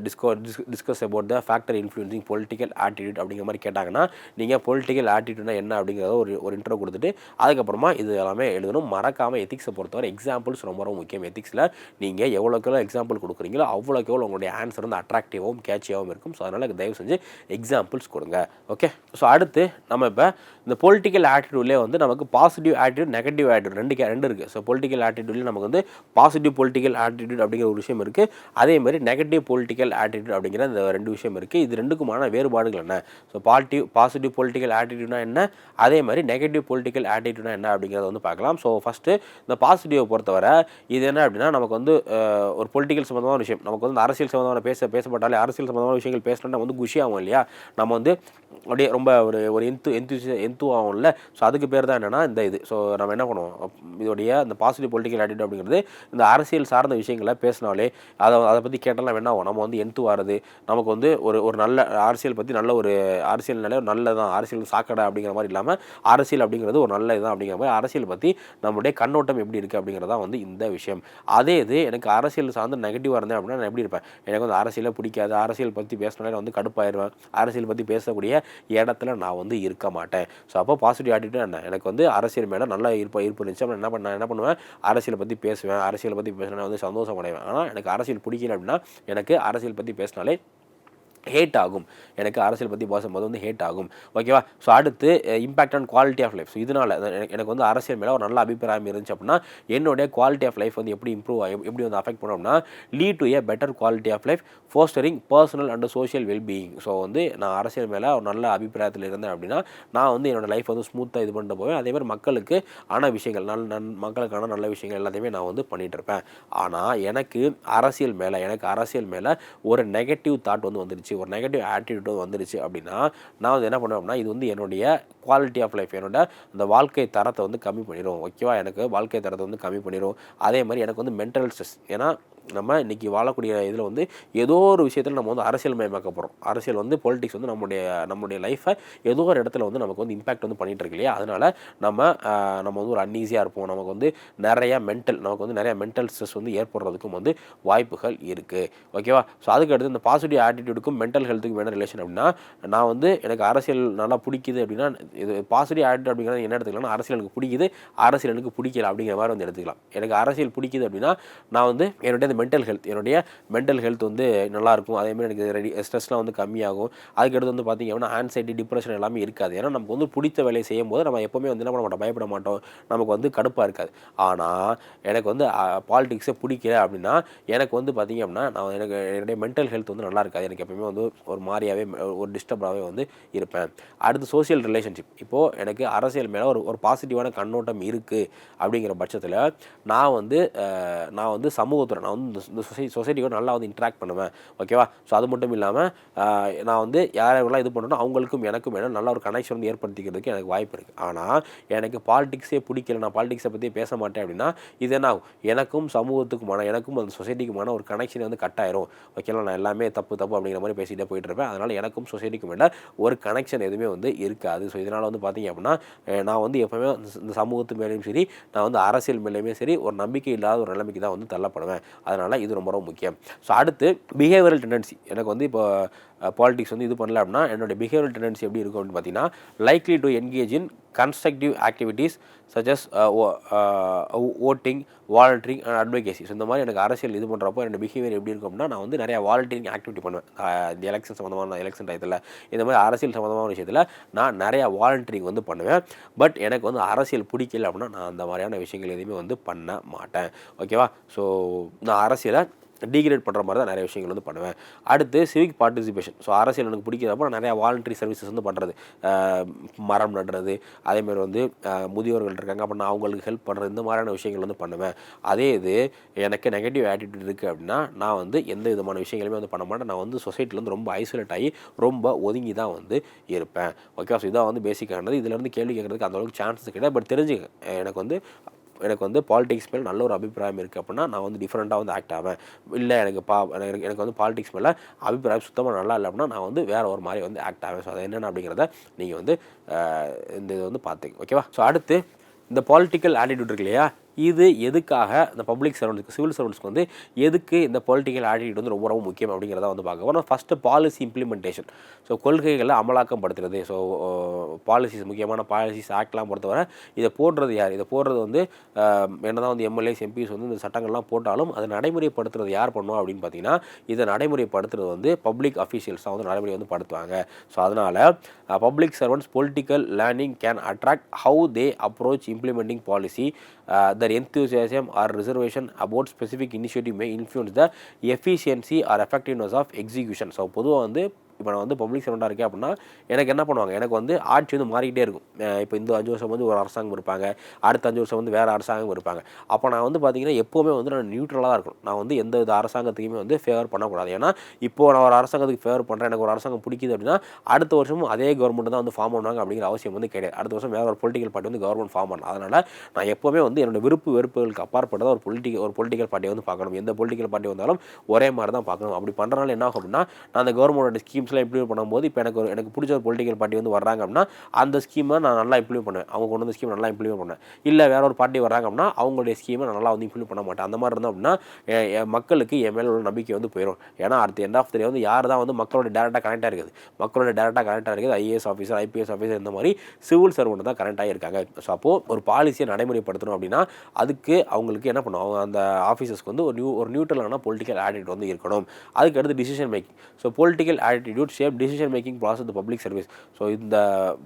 disco discuss about the factor influencing political attitude அப்படிங்கிற மாதிரி கேட்டாங்கன்னா நீங்கள் பொலிட்டிக்கல் ஆட்டிடியூட்னா என்ன அப்படிங்கிறத ஒரு ஒரு இன்ட்ரோ கொடுத்துட்டு அதுக்கப்புறமா இது எல்லாமே எழுதணும். மறக்காமல் எத்திக்ஸை பொறுத்தவரை எக்ஸாம்பிள்ஸ் ரொம்ப ரொம்ப முக்கியம். எத்திக்ஸில் நீங்கள் எவ்வளோக்கு எவ்வளோ எக்ஸாம்பிள் கொடுக்குறீங்களோ அவ்வளோக்கு எவ்வளோ உங்களுடைய ஆன்சர் வந்து அட்ராக்டிவாகவும் கேட்சியாகவும் இருக்கும். ஸோ அதனால் தயவு செஞ்சு எக்ஸாம்பிள்ஸ் கொடுங்க. ஓகே ஸோ அடுத்து நம்ம இப்போ இந்த பொலிட்டிக்கல் ஆட்டிடியூட்லேயே வந்து நமக்கு பாசிட்டிவ் ஆட்டிடியூட் நெகட்டிவ் ஆட்டிடியூட் ரெண்டு ரெண்டு இருக்குது ஸோ பொலிட்டிக்கல் ஆட்டிடியூட்லேயே நமக்கு வந்து பாசிட்டிவ் பொலிட்டிக்கல் ஆட்டிடியூட் அப்படிங்கிற ஒரு விஷயம் இருக்குது அதே மாதிரி நெகட்டிவ் பொலிட்டிக்கல் ஆட்டிடியூட் அப்படிங்கிற இந்த ரெண்டு விஷயம் இருக்குது இது ரெண்டுக்குமான வேறுபாடுகள் என்ன? ஸோ பாசிட்டிவ் பாசிட்டிவ் பொலிட்டிக்கல் ஆட்டிடியூட்னா என்ன? அதே மாதிரி நெகட்டிவ் பொலிட்டிக்கல் ஆட்டிடியூட்னா என்ன அப்படிங்கிறத வந்து பார்க்கலாம். ஸோ ஃபஸ்ட்டு இந்த பாசிட்டிவை பொறுத்தவரை இது என்ன அப்படின்னா நமக்கு வந்து ஒரு பொலிட்டிக்கல் சம்மந்தமான விஷயம். நமக்கு வந்து அரசியல் சம்மந்தமான பேச பேசப்பட்டாலே அரசியல் சம்மந்தமான விஷயங்கள் பேசணும்னா வந்து குஷி ஆகும் இல்லையா? நம்ம வந்து அப்படியே ரொம்ப ஒரு ஒரு எந்து எந்து எந்து ஆகும்ல ஸோ அதுக்கு பேர் தான் என்னென்னா இந்த இது. ஸோ நம்ம என்ன பண்ணுவோம்? இதோடைய அந்த பாசிட்டிவ் பொலிட்டிக்கல் ஆட்டிடியூட் அப்படிங்கிறது இந்த அரசியல் சார்ந்த விஷயங்களை பேசினாலே அதை அதை பற்றி கேட்டாலும் என்ன ஆகும் நம்ம வந்து எந்து ஆறுது நமக்கு வந்து ஒரு ஒரு நல்ல அரசியல் பற்றி நல்ல ஒரு அரசியல் நிலை ஒரு நல்லதான் அரசியல் சாக்கடை அப்படிங்கிற மாதிரி இல்லாமல் அரசியல் அப்படிங்கிறது ஒரு நல்ல இதுதான் அப்படிங்கிற மாதிரி அரசியல் பற்றி நம்மளுடைய கண்ணோட்டம் எப்படி இருக்குது அப்படிங்கிறதான் வந்து இந்த விஷயம். அதே இது எனக்கு அரசியல் சார்ந்து நெகட்டிவாக இருந்தேன் அப்படின்னா நான் எப்படி இருப்பேன்? எனக்கு வந்து அரசியலே பிடிக்காது. அரசியல் பற்றி பேசினாலே வந்து கடுப்பாயிருவேன். அரசியல் பற்றி பேசக்கூடிய இடத்துல நான் வந்து இருக்க மாட்டேன். ஸோ அப்போ பாசிட்டிவ் ஆட்டிடியூட் என்ன? எனக்கு வந்து அரசியல் மேலே நல்லா ஈர்ப்பு ஈர்ப்பு இருந்துச்சு. அப்புறம் என்ன பண்ண என்ன பண்ணுவேன்? அரசியலை பற்றி பேசுவேன். அரசியலை பற்றி பேசினா வந்து சந்தோஷம் அடைவேன். ஆனால் எனக்கு அரசியல் பிடிக்கல அப்படின்னா எனக்கு அரசியல் பற்றி பேசினாலே ஹேட் ஆகும். எனக்கு அரசியல் பற்றி பேசும்போது வந்து ஹேட் ஆகும். ஓகேவா ஸோ அடுத்து impact on quality of life so இதனால் எனக்கு எனக்கு வந்து அரசியல் மேலே ஒரு நல்ல அபிப்பிராயம் இருந்துச்சு அப்படின்னா என்னுடைய குவாலிட்டி ஆஃப் லைஃப் வந்து எப்படி இம்ப்ரூவ் ஆகும் எப்படி வந்து அஃபெக்ட் பண்ணோம்னா lead to a better quality of life fostering personal and social wellbeing so வந்து நான் அரசியல் மேலே ஒரு நல்ல அபிப்பிராயத்தில் இருந்தேன் அப்படின்னா நான் வந்து என்னோடய லைஃப் வந்து ஸ்மூத்தாக இது பண்ணிட்டு போவேன். அதே மாதிரி மக்களுக்கு ஆன விஷயங்கள் நல் நன் மக்களுக்கான நல்ல விஷயங்கள் எல்லாத்தையுமே நான் வந்து பண்ணிகிட்டு இருப்பேன். ஆனால் எனக்கு அரசியல் மேலே எனக்கு அரசியல் மேலே ஒரு நெகட்டிவ் தாட் வந்து வந்துருச்சு. ஒரு நெகட்டிவ் ஆட்டிடியூட் வந்துருச்சு அப்படின்னா நான் வந்து என்ன பண்ணுவேன் அப்படின்னா இது வந்து என்னுடைய குவாலிட்டி ஆஃப் லைஃப் என்னோட அந்த வாழ்க்கை தரத்தை வந்து கம்மி பண்ணிடும் ஓகேவா எனக்கு வாழ்க்கை தரத்தை வந்து கம்மி பண்ணிடும் அதே மாதிரி எனக்கு வந்து மென்டல் ஸ்ட்ரெஸ் ஏன்னா நம்ம இன்றைக்கி வாழக்கூடிய இதில் வந்து ஏதோ ஒரு விஷயத்தில் நம்ம வந்து அரசியல் மயமாக்க போகிறோம் அரசியல் வந்து பொலிட்டிக்ஸ் வந்து நம்முடைய நம்முடைய லைஃப்பை ஏதோ ஒரு இடத்துல வந்து நமக்கு வந்து இம்பாக்ட் வந்து பண்ணிகிட்டு இருக்கு இல்லையா? அதனால் நம்ம நம்ம வந்து ஒரு அன்ஈஸியாக இருப்போம். நமக்கு வந்து நிறையா மென்டல் நமக்கு வந்து நிறையா மென்டல் ஸ்ட்ரெஸ் வந்து ஏற்படுறதுக்கும் வந்து வாய்ப்புகள் இருக்குது ஓகேவா ஸோ அதுக்கு அடுத்து இந்த பாசிட்டிவ் ஆட்டிடியூடுக்கும் மென்டல் ஹெல்த்துக்கும் என்ன ரிலேஷன் அப்படின்னா நான் வந்து எனக்கு அரசியல் நல்லா பிடிக்குது அப்படின்னா இது பாசிட்டிவ் ஆட்டிடியூட் அப்படிங்கிறது என்ன எடுத்துக்கலாம்னா அரசியல் எனக்கு பிடிக்குது அரசியல் எனக்கு பிடிக்கல அப்படிங்கிற மாதிரி வந்து எடுத்துக்கலாம். எனக்கு அரசியல் பிடிக்குது அப்படின்னா நான் வந்து என்னுடைய மென்டல் ஹெல்த் என்னுடைய மென்டல் ஹெல்த் வந்து நல்லாயிருக்கும். அதேமாதிரி எனக்கு ரெடி ஸ்ட்ரெஸ்லாம் வந்து கம்மியாகும். அதுக்கடுத்து வந்து பார்த்திங்க அப்படின்னா ஆன்சைட்டி டிப்ரெஷன் எல்லாமே இருக்காது. ஏன்னா நமக்கு வந்து பிடித்த வேலையை செய்யும் போது நம்ம எப்போவுமே வந்து என்ன பண்ண மாட்டோம் பயப்பட மாட்டோம். நமக்கு வந்து கடுப்பாக இருக்காது. ஆனால் எனக்கு வந்து பாலிடிக்ஸே பிடிக்கல அப்படின்னா எனக்கு வந்து பார்த்திங்க அப்படின்னா நான் எனக்கு என்னுடைய மென்டல் ஹெல்த் வந்து நல்லா இருக்காது. எனக்கு எப்பவுமே வந்து ஒரு மாதிரியாகவே ஒரு டிஸ்டர்பாகவே வந்து இருப்பேன். அடுத்து சோஷியல் ரிலேஷன்ஷிப் இப்போது எனக்கு அரசியல் மேலே ஒரு ஒரு பாசிட்டிவான கண்ணோட்டம் இருக்குது அப்படிங்கிற பட்சத்தில் நான் வந்து நான் வந்து சமூகத்தில் நான் வந்து இந்த- இந்த சொசை சொசைட்டியோட நல்லா வந்து இன்ட்ராக்ட் பண்ணுவேன். ஓகேவா ஸோ அது மட்டும் இல்லாமல் நான் வந்து யாரெல்லாம் இது பண்ணணும் அவங்களுக்கும் எனக்கும் வேணும் நல்ல ஒரு கனெக்ஷன் வந்து ஏற்படுத்திக்கிறதுக்கு எனக்கு வாய்ப்பு இருக்குது ஆனால் எனக்கு பாலிடிக்ஸே பிடிக்கல. நான் பாலிடிக்ஸை பற்றி பேச மாட்டேன் அப்படின்னா இது என்ன ஆகும்? எனக்கும் சமூகத்துக்குமான எனக்கும் அந்த சொசைட்டிக்குமான ஒரு கனெக்ஷன் வந்து கட் ஆயிரும். ஓகேவா நான் எல்லாமே தப்பு தப்பு அப்படிங்கிற மாதிரி பேசிகிட்டே போயிட்டு இருப்பேன். அதனால் எனக்கும் சொசைட்டிக்கும் மேலே ஒரு கனெக்ஷன் எதுவுமே வந்து இருக்காது. ஸோ இதனால் வந்து பார்த்தீங்க அப்படின்னா நான் வந்து எப்போவுமே இந்த சமூகத்து மேலேயும் சரி நான் வந்து அரசியல் மேலேயுமே சரி ஒரு நம்பிக்கை இல்லாத ஒரு நிலைமைக்கு தான் வந்து தள்ளப்படுவேன். அதனால் இது ரொம்ப ரொம்ப முக்கியம். ஸோ அடுத்து பிஹேவியரல் டெண்டன்சி எனக்கு வந்து இப்போ பாலிடிக்ஸ் வந்து இது பண்ணல அப்படின்னா என்னோடய பிஹேவியல் டெண்டன்சி எப்படி இருக்கும் அப்படின்னு பார்த்தீங்கன்னா likely to engage in constructive activities such as voting volunteering and advocacy so இந்த மாதிரி எனக்கு அரசியல் இது பண்ணுறப்போ என்னோட பிஹேவியர் எப்படி இருக்கும் அப்படின்னா நான் வந்து நிறையா வாலண்டியரிங் ஆக்டிவிட்டி பண்ணுவேன். இந்த எலெக்ஷன் சம்மந்தமான எலெக்ஷன் டயத்தில் இந்த மாதிரி அரசியல் சம்மந்தமான விஷயத்தில் நான் நிறையா வாலண்டியரிங் வந்து பண்ணுவேன். பட் எனக்கு வந்து அரசியல் பிடிக்கல அப்படின்னா நான் அந்த மாதிரியான விஷயங்கள் எதுவுமே வந்து பண்ண மாட்டேன். ஓகேவா ஸோ நான் அரசியலை டீக்ரேட் பண்ணுற மாதிரி தான் நிறைய விஷயங்கள் வந்து பண்ணுவேன். அடுத்து சிவிக் பார்ட்டிசிபேஷன் ஸோ அரசியல் எனக்கு பிடிக்கிறப்ப நான் நிறையா வாலண்டரி சர்வீசஸ் வந்து பண்ணுறது மரம் நடுறது அதேமாதிரி வந்து முதியோர்கள் இருக்காங்க. அப்போ நான் அவங்களுக்கு ஹெல்ப் பண்ணுறது இந்த மாதிரியான விஷயங்கள் வந்து பண்ணுவேன். அதே இது எனக்கு நெகட்டிவ் ஆட்டிடியூட் இருக்குது அப்படின்னா நான் வந்து எந்த விதமான விஷயங்களுமே வந்து பண்ண மாட்டேன். நான் வந்து சொசைட்டிலேருந்து வந்து ரொம்ப ஐசோலேட் ஆகி ரொம்ப ஒதுங்கி தான் வந்து இருப்பேன். ஓகே ஸோ இதான் வந்து பேசிக்கானது இதுலேருந்து கேள்வி கேட்குறதுக்கு அந்தளவுக்கு சான்சஸ் கிடையாது. பட் தெரிஞ்சுக்க எனக்கு வந்து எனக்கு வந்து பாலிடிக்ஸ் மேலே நல்ல ஒரு அபிப்பிராயம் இருக்குது அப்படின்னா நான் வந்து டிஃப்ரெண்ட்டாக வந்து ஆக்ட் ஆவேன். இல்லை எனக்கு பா எனக்கு எனக்கு வந்து பாலிடிக்ஸ் மேலே அபிப்பிராயம் சுத்தமாக நல்லா இல்லை அப்படின்னா நான் வந்து வேறு ஒரு மாதிரி வந்து ஆக்ட் ஆவேன். ஸோ அது என்னென்ன அப்படிங்கிறத நீங்கள் வந்து இந்த இது வந்து பார்த்துங்க ஓகேவா ஸோ அடுத்து இந்த பாலிட்டிக்கல் ஆட்டிடியூட் இருக்கு இல்லையா? இது எதுக்காக இந்த பப்ளிக் சர்வன்ஸ்க்கு சிவில் சர்வன்ஸ்க்கு வந்து எதுக்கு இந்த பொலிட்டிக்கல் ஆட்டிடியூட் வந்து ரொம்ப ரொம்ப முக்கியம் அப்படிங்கிறத வந்து பார்க்க போகிறோம் ஃபஸ்ட்டு பாலிசி இம்ப்ளிமெண்டேஷன் ஸோ கொள்கைகளை அமலாக்கம் படுத்துறது ஸோ பாலிசிஸ் முக்கியமான பாலிசிஸ் ஆக்ட்லாம் பொறுத்தவரை இதை போடுறது யார்? இதை போடுறது வந்து என்ன தான் வந்து எம்எல்ஏஸ் எம்பிஸ் வந்து இந்த சட்டங்கள்லாம் போட்டாலும் அதை நடைமுறைப்படுத்துறது யார் பண்ணுவோம் அப்படின்னு பார்த்தீங்கன்னா இதை நடைமுறைப்படுத்துறது வந்து பப்ளிக் அஃபீஷியல்ஸ் தான் வந்து நடைமுறை வந்து படுத்துவாங்க. ஸோ அதனால் public servants political learning can attract how they approach implementing policy their enthusiasm or reservation about specific initiative may influence the efficiency or effectiveness of execution so பொதுவாக வந்து இப்போ நான் வந்து பப்ளிக் சர்வெண்ட்டாக இருக்கேன் அப்படின்னா எனக்கு என்ன பண்ணுவாங்க? எனக்கு வந்து ஆட்சி வந்து மாறிக்கிட்டே இருக்கும். இப்போ இந்த அஞ்சு வருஷம் வந்து ஒரு அரசாங்கம் இருப்பாங்க. அடுத்த அஞ்சு வருஷம் வந்து வேறு அரசாங்கம் இருப்பாங்க. அப்போ நான் வந்து பார்த்தீங்கன்னா எப்போவுமே வந்து நான் நியூட்ரலாக தான் இருக்கணும். நான் வந்து எந்த வித அரசாங்கத்துக்குமே வந்து ஃபேவர் பண்ணக்கூடாது. ஏன்னா இப்போ நான் ஒரு அரசாங்கத்துக்கு ஃபேவர் பண்ணுறேன் எனக்கு ஒரு அரசாங்கம் பிடிக்குது அப்படின்னா அடுத்த வருஷமும் அதே கவர்மெண்ட் தான் வந்து ஃபார்ம் பண்ணுவாங்க அப்படிங்கிற அவசியம் வந்து கிடையாது. அடுத்த வருஷம் வேறு ஒரு பொலிட்டிக்கல் பார்ட்டி வந்து கவர்மெண்ட் ஃபார்ம் பண்ணலாம். அதனால் நான் எப்போவுமே வந்து என்னோட விருப்பு வெறுப்புகளுக்கு அப்பாற்பட்டதாக ஒரு பொலிட்டிக்கல் ஒரு பொலிட்டிக்கல் பார்ட்டியை வந்து பார்க்கணும். எந்த பொலிட்டிக்கல் பார்ட்டி வந்தாலும் ஒரே மாதிரி தான் பார்க்கணும். அப்படி பண்ணுறனால என்ன ஆகும் அப்படின்னா நான் அந்த கவர்மெண்டோட ஸ்கீம் ஸ்கீம்ஸ்லாம் இம்ப்ளிமெண்ட் பண்ணும்போது இப்போ எனக்கு ஒரு எனக்கு பிடிச்ச ஒரு பொலிட்டிக்கல் பார்ட்டி வந்து வர்றாங்க அப்படின்னா அந்த ஸ்கீமை நான் நல்லா இம்ப்ளிமெண்ட் பண்ணுவேன். அவங்க கொண்டு வந்து ஸ்கீம் நல்லா இம்ப்ளிமெண்ட் பண்ணுவேன். இல்லை வேற ஒரு பார்ட்டி வராங்க அப்படின்னா அவங்களுடைய ஸ்கீமை நான் நல்லா வந்து இம்ப்ளிமெண்ட் பண்ண மாட்டேன். அந்த மாதிரி இருந்தோம் அப்படின்னா என் மக்களுக்கு என் மேலே உள்ள நம்பிக்கை வந்து போயிடும் ஏன்னா அடுத்த எண்ட் ஆஃப் த வந்து யார் தான் வந்து மக்களோட டேரெக்டாக கனெக்டாக இருக்குது. மக்களோட டேரெக்டாக கனெக்டாக இருக்குது. ஐஏஎஸ் ஆஃபீஸர் ஐபிஎஸ் ஆஃபீஸர் இந்த மாதிரி சிவில் சர்வெண்ட் தான் கரெக்டாக இருக்காங்க ஸோ அப்போது ஒரு பாலிசியை நடைமுறைப்படுத்தணும் அப்படின்னா அதுக்கு அவங்களுக்கு என்ன பண்ணும்? அவங்க அந்த ஆஃபீஸர்ஸ்க்கு வந்து ஒரு நியூ ஒரு நியூட்ரலான பொலிட்டிக்கல் ஆட்டிடியூட் வந்து இருக்கணும். அதுக்கு அடுத்து decision making so political attitude shape decision making process the public service so இந்த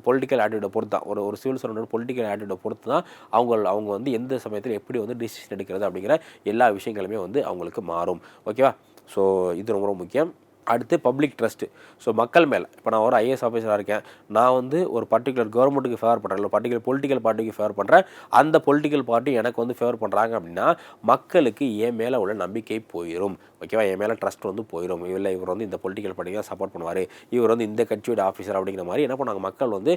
பொலிட்டிக்கல் ஆட்டிடியூடை பொறுத்து தான் ஒரு ஒரு சிவில் சர்வெண்ட் பொலிட்டிக்கல் ஆட்டிடியூடை பொறுத்து தான் அவங்க அவங்க வந்து எந்த சமயத்தில் எப்படி வந்து டிசிஷன் எடுக்கிறது அப்படிங்கிற எல்லா விஷயங்களுமே வந்து அவங்களுக்கு மாறும். ஓகேவா ஸோ இது ரொம்ப ரொம்ப முக்கியம். அடுத்து பப்ளிக் ட்ரஸ்ட்டு ஸோ மக்கள் மேலே இப்போ நான் ஒரு ஐஏஎஸ் ஆஃபீஸராக இருக்கேன். நான் வந்து ஒரு பர்டிகுலர் கவர்மெண்ட்டுக்கு ஃபேவர் பண்ணுறேன் இல்லை பர்டிகுலர் பொலிட்டிக்கல் பார்ட்டிக்கு ஃபேவர் பண்ணுறேன் அந்த பொலிட்டிக்கல் பார்ட்டி எனக்கு வந்து ஃபேவர் பண்ணுறாங்க அப்படின்னா மக்களுக்கு என் மேலே உள்ள நம்பிக்கை போயிடும் ஓகேவா என் மேலே ட்ரஸ்ட் வந்து போயிடும் இல்லை இவர் வந்து இந்த பொலிட்டிக்கல் பார்ட்டிக்கு தான் சப்போர்ட் பண்ணுவார். இவர் வந்து இந்த கட்சியோட ஆஃபீஸர் அப்படிங்கிற மாதிரி என்ன பண்ணாங்க மக்கள் வந்து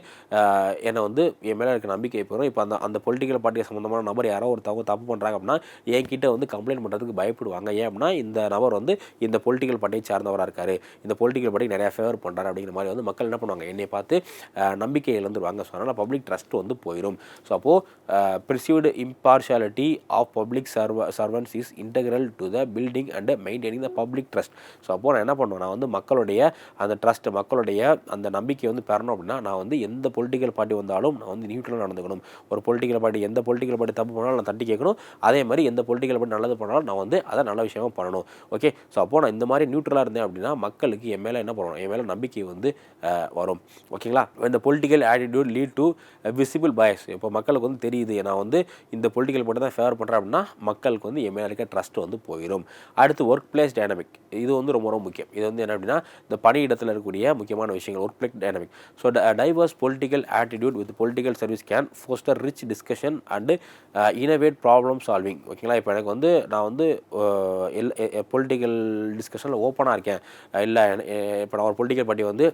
என்னை வந்து என் மேலே இருக்க நம்பிக்கை போயிடும் இப்போ அந்த அந்த பொலிட்டிக்கல் பார்ட்டியை சம்மந்தமான நபர் யாரோ ஒருத்தவங்க தப்பு பண்ணுறாங்க அப்படின்னா என்கிட்ட வந்து கம்ப்ளைண்ட் பண்ணுறதுக்கு பயப்படுவாங்க. ஏன் அப்படின்னா இந்த நபர் வந்து இந்த பொலிட்டிக்கல் பார்ட்டியை சார்ந்தவராக இருக்கார். இந்த பொலிட்டிக்கல் பார்ட்டி நிறையா ஃபேவர் பண்ணுறாரு அப்படிங்கிற மாதிரி வந்து மக்கள் என்ன பண்ணுவாங்க? என்னை பார்த்து நம்பிக்கை இழந்துருவாங்க ஸோ அதனால் பப்ளிக் ட்ரஸ்ட் வந்து போயிடும் ஸோ அப்போது perceived impartiality of public serve servants is integral to the building and maintaining the public trust so அப்போது நான் என்ன பண்ணுவேன்? நான் வந்து மக்களுடைய அந்த ட்ரஸ்ட் மக்களுடைய அந்த நம்பிக்கை வந்து பெறணும் அப்படின்னா நான் வந்து எந்த பொலிட்டிக்கல் பார்ட்டி வந்தாலும் நான் வந்து நியூட்ரலாக நடந்துக்கணும். ஒரு பொலிட்டிக்கல் பார்ட்டி எந்த பொலிட்டிக்கல் பார்ட்டி தப்பு பண்ணாலும் நான் தட்டி கேட்கணும். அதே மாதிரி எந்த பொலிட்டிக்கல் பார்ட்டி நல்லது பண்ணாலும் நான் வந்து அதை நல்ல விஷயமா பண்ணணும். ஓகே ஸோ அப்போது நான் இந்த மாதிரி நியூட்ரலாக இருந்தேன் அப்படின்னா மக்களுக்கு என் மேலே என்ன பண்ணணும்? என் மேலே நம்பிக்கை வந்து வரும். ஓகேங்களா இந்த political attitude lead to visible bias இப்போ மக்களுக்கு வந்து தெரியுது. நான் வந்து இந்த பொலிட்டிக்கல் மட்டும் தான் ஃபேவர் பண்ணுறேன் அப்படின்னா மக்களுக்கு வந்து என் மேலே இருக்க ட்ரஸ்ட் வந்து போயிடும் அடுத்து ஒர்க் பிளேஸ் டைனமிக் இது வந்து ரொம்ப ரொம்ப முக்கியம். இது வந்து என்ன அப்படின்னா இந்த பணியிடத்தில் இருக்கக்கூடிய முக்கியமான விஷயங்கள் workplace dynamic so diverse political attitude with political service can foster rich discussion and innovate problem solving ஓகேங்களா இப்போ எனக்கு வந்து நான் வந்து பொலிட்டிக்கல் டிஸ்கஷனில் ஓப்பனாக இருக்கேன். இல்லை இப்போ நான் ஒரு பொலிட்டிக்கல் பார்ட்டி வந்து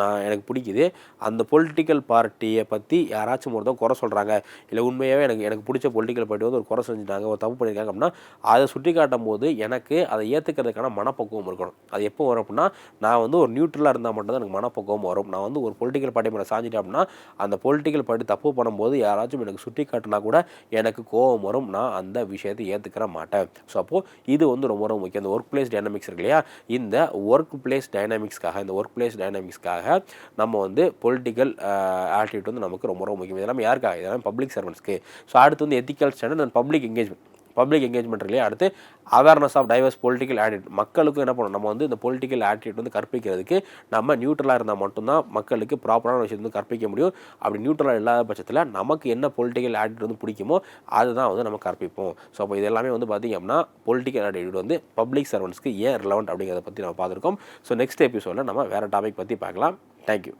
நான் எனக்கு பிடிக்குது. அந்த பொலிட்டிக்கல் பார்ட்டியை பற்றி யாராச்சும் ஒருத்தவங்க குறை சொல்கிறாங்க இல்லை உண்மையாகவே எனக்கு எனக்கு பிடிச்ச பொலிட்டிக்கல் பார்ட்டி வந்து ஒரு குறை செஞ்சுட்டாங்க ஒரு தப்பு பண்ணியிருக்காங்க அப்படின்னா அதை சுட்டி காட்டும் போது எனக்கு அதை ஏற்றுக்கிறதுக்கான மனப்பக்குவம் இருக்கணும். அது எப்போ வரும் அப்படின்னா நான் வந்து ஒரு நியூட்ரலாக இருந்தால் மட்டும்தான் எனக்கு மனப்பக்குவம் வரும். நான் வந்து ஒரு பொலிட்டிக்கல் பார்ட்டி மேலே சாஞ்சிட்டேன் அப்படின்னா அந்த பொலிட்டிக்கல் பார்ட்டி தப்பு பண்ணும்போது யாராச்சும் எனக்கு சுட்டி காட்டினா கூட எனக்கு கோபம் வரும். நான் அந்த விஷயத்தை ஏற்றுக்கிற மாட்டேன். ஸோ அப்போது இது வந்து ரொம்ப ரொம்ப முக்கியம். இந்த ஒர்க் பிளேஸ் டைனாமிக்ஸ் இருக்கு இல்லையா? இந்த ஒர்க் பிளேஸ் டைனாமிக்ஸ்க்காக இந்த ஒர்க் பிளேஸ் டைனமிக்ஸ்க்காக நம்ம வந்து பொலிட்டிக்கல் ஆட்டிடியூட் வந்து நமக்கு ரொம்ப ரொம்ப முக்கியம். இதெல்லாம் யாருக்காக? இதெல்லாம் பப்ளிக் சர்வன்ஸ்க்கு ஸோ அடுத்து வந்து ethical standard and public engagement public engagement இல்லையா? அடுத்து awareness of diverse political attitude மக்களுக்கும் என்ன பண்ணணும்? நம்ம வந்து இந்த பொலிட்டிக்கல் ஆட்டிடியூட் வந்து கற்பிக்கிறதுக்கு நம்ம நியூட்ரலாக இருந்தால் மட்டும்தான் மக்களுக்கு ப்ராப்பரான விஷயத்தை வந்து கற்பிக்க முடியும். அப்படி நியூட்ரலாக இல்லாத பட்சத்தில் நமக்கு என்ன பொலிட்டிக்கல் ஆட்டிடியூட் வந்து பிடிக்குமோ அதுதான் வந்து நம்ம கற்பிப்போம். ஸோ அப்போ இது எல்லாமே வந்து பார்த்திங்க அப்படின்னா பொலிட்டிக்கல் ஆட்டிடியூட் வந்து பப்ளிக் சர்வன்ஸ்க்கு ஏன் ரிலவெண்ட் அப்படிங்கிறத பற்றி நம்ம பார்த்துருக்கோம். ஸோ நெக்ஸ்ட் எபிசோடில் நம்ம வேறு டாபிக் பற்றி பார்க்கலாம். தேங்க்யூ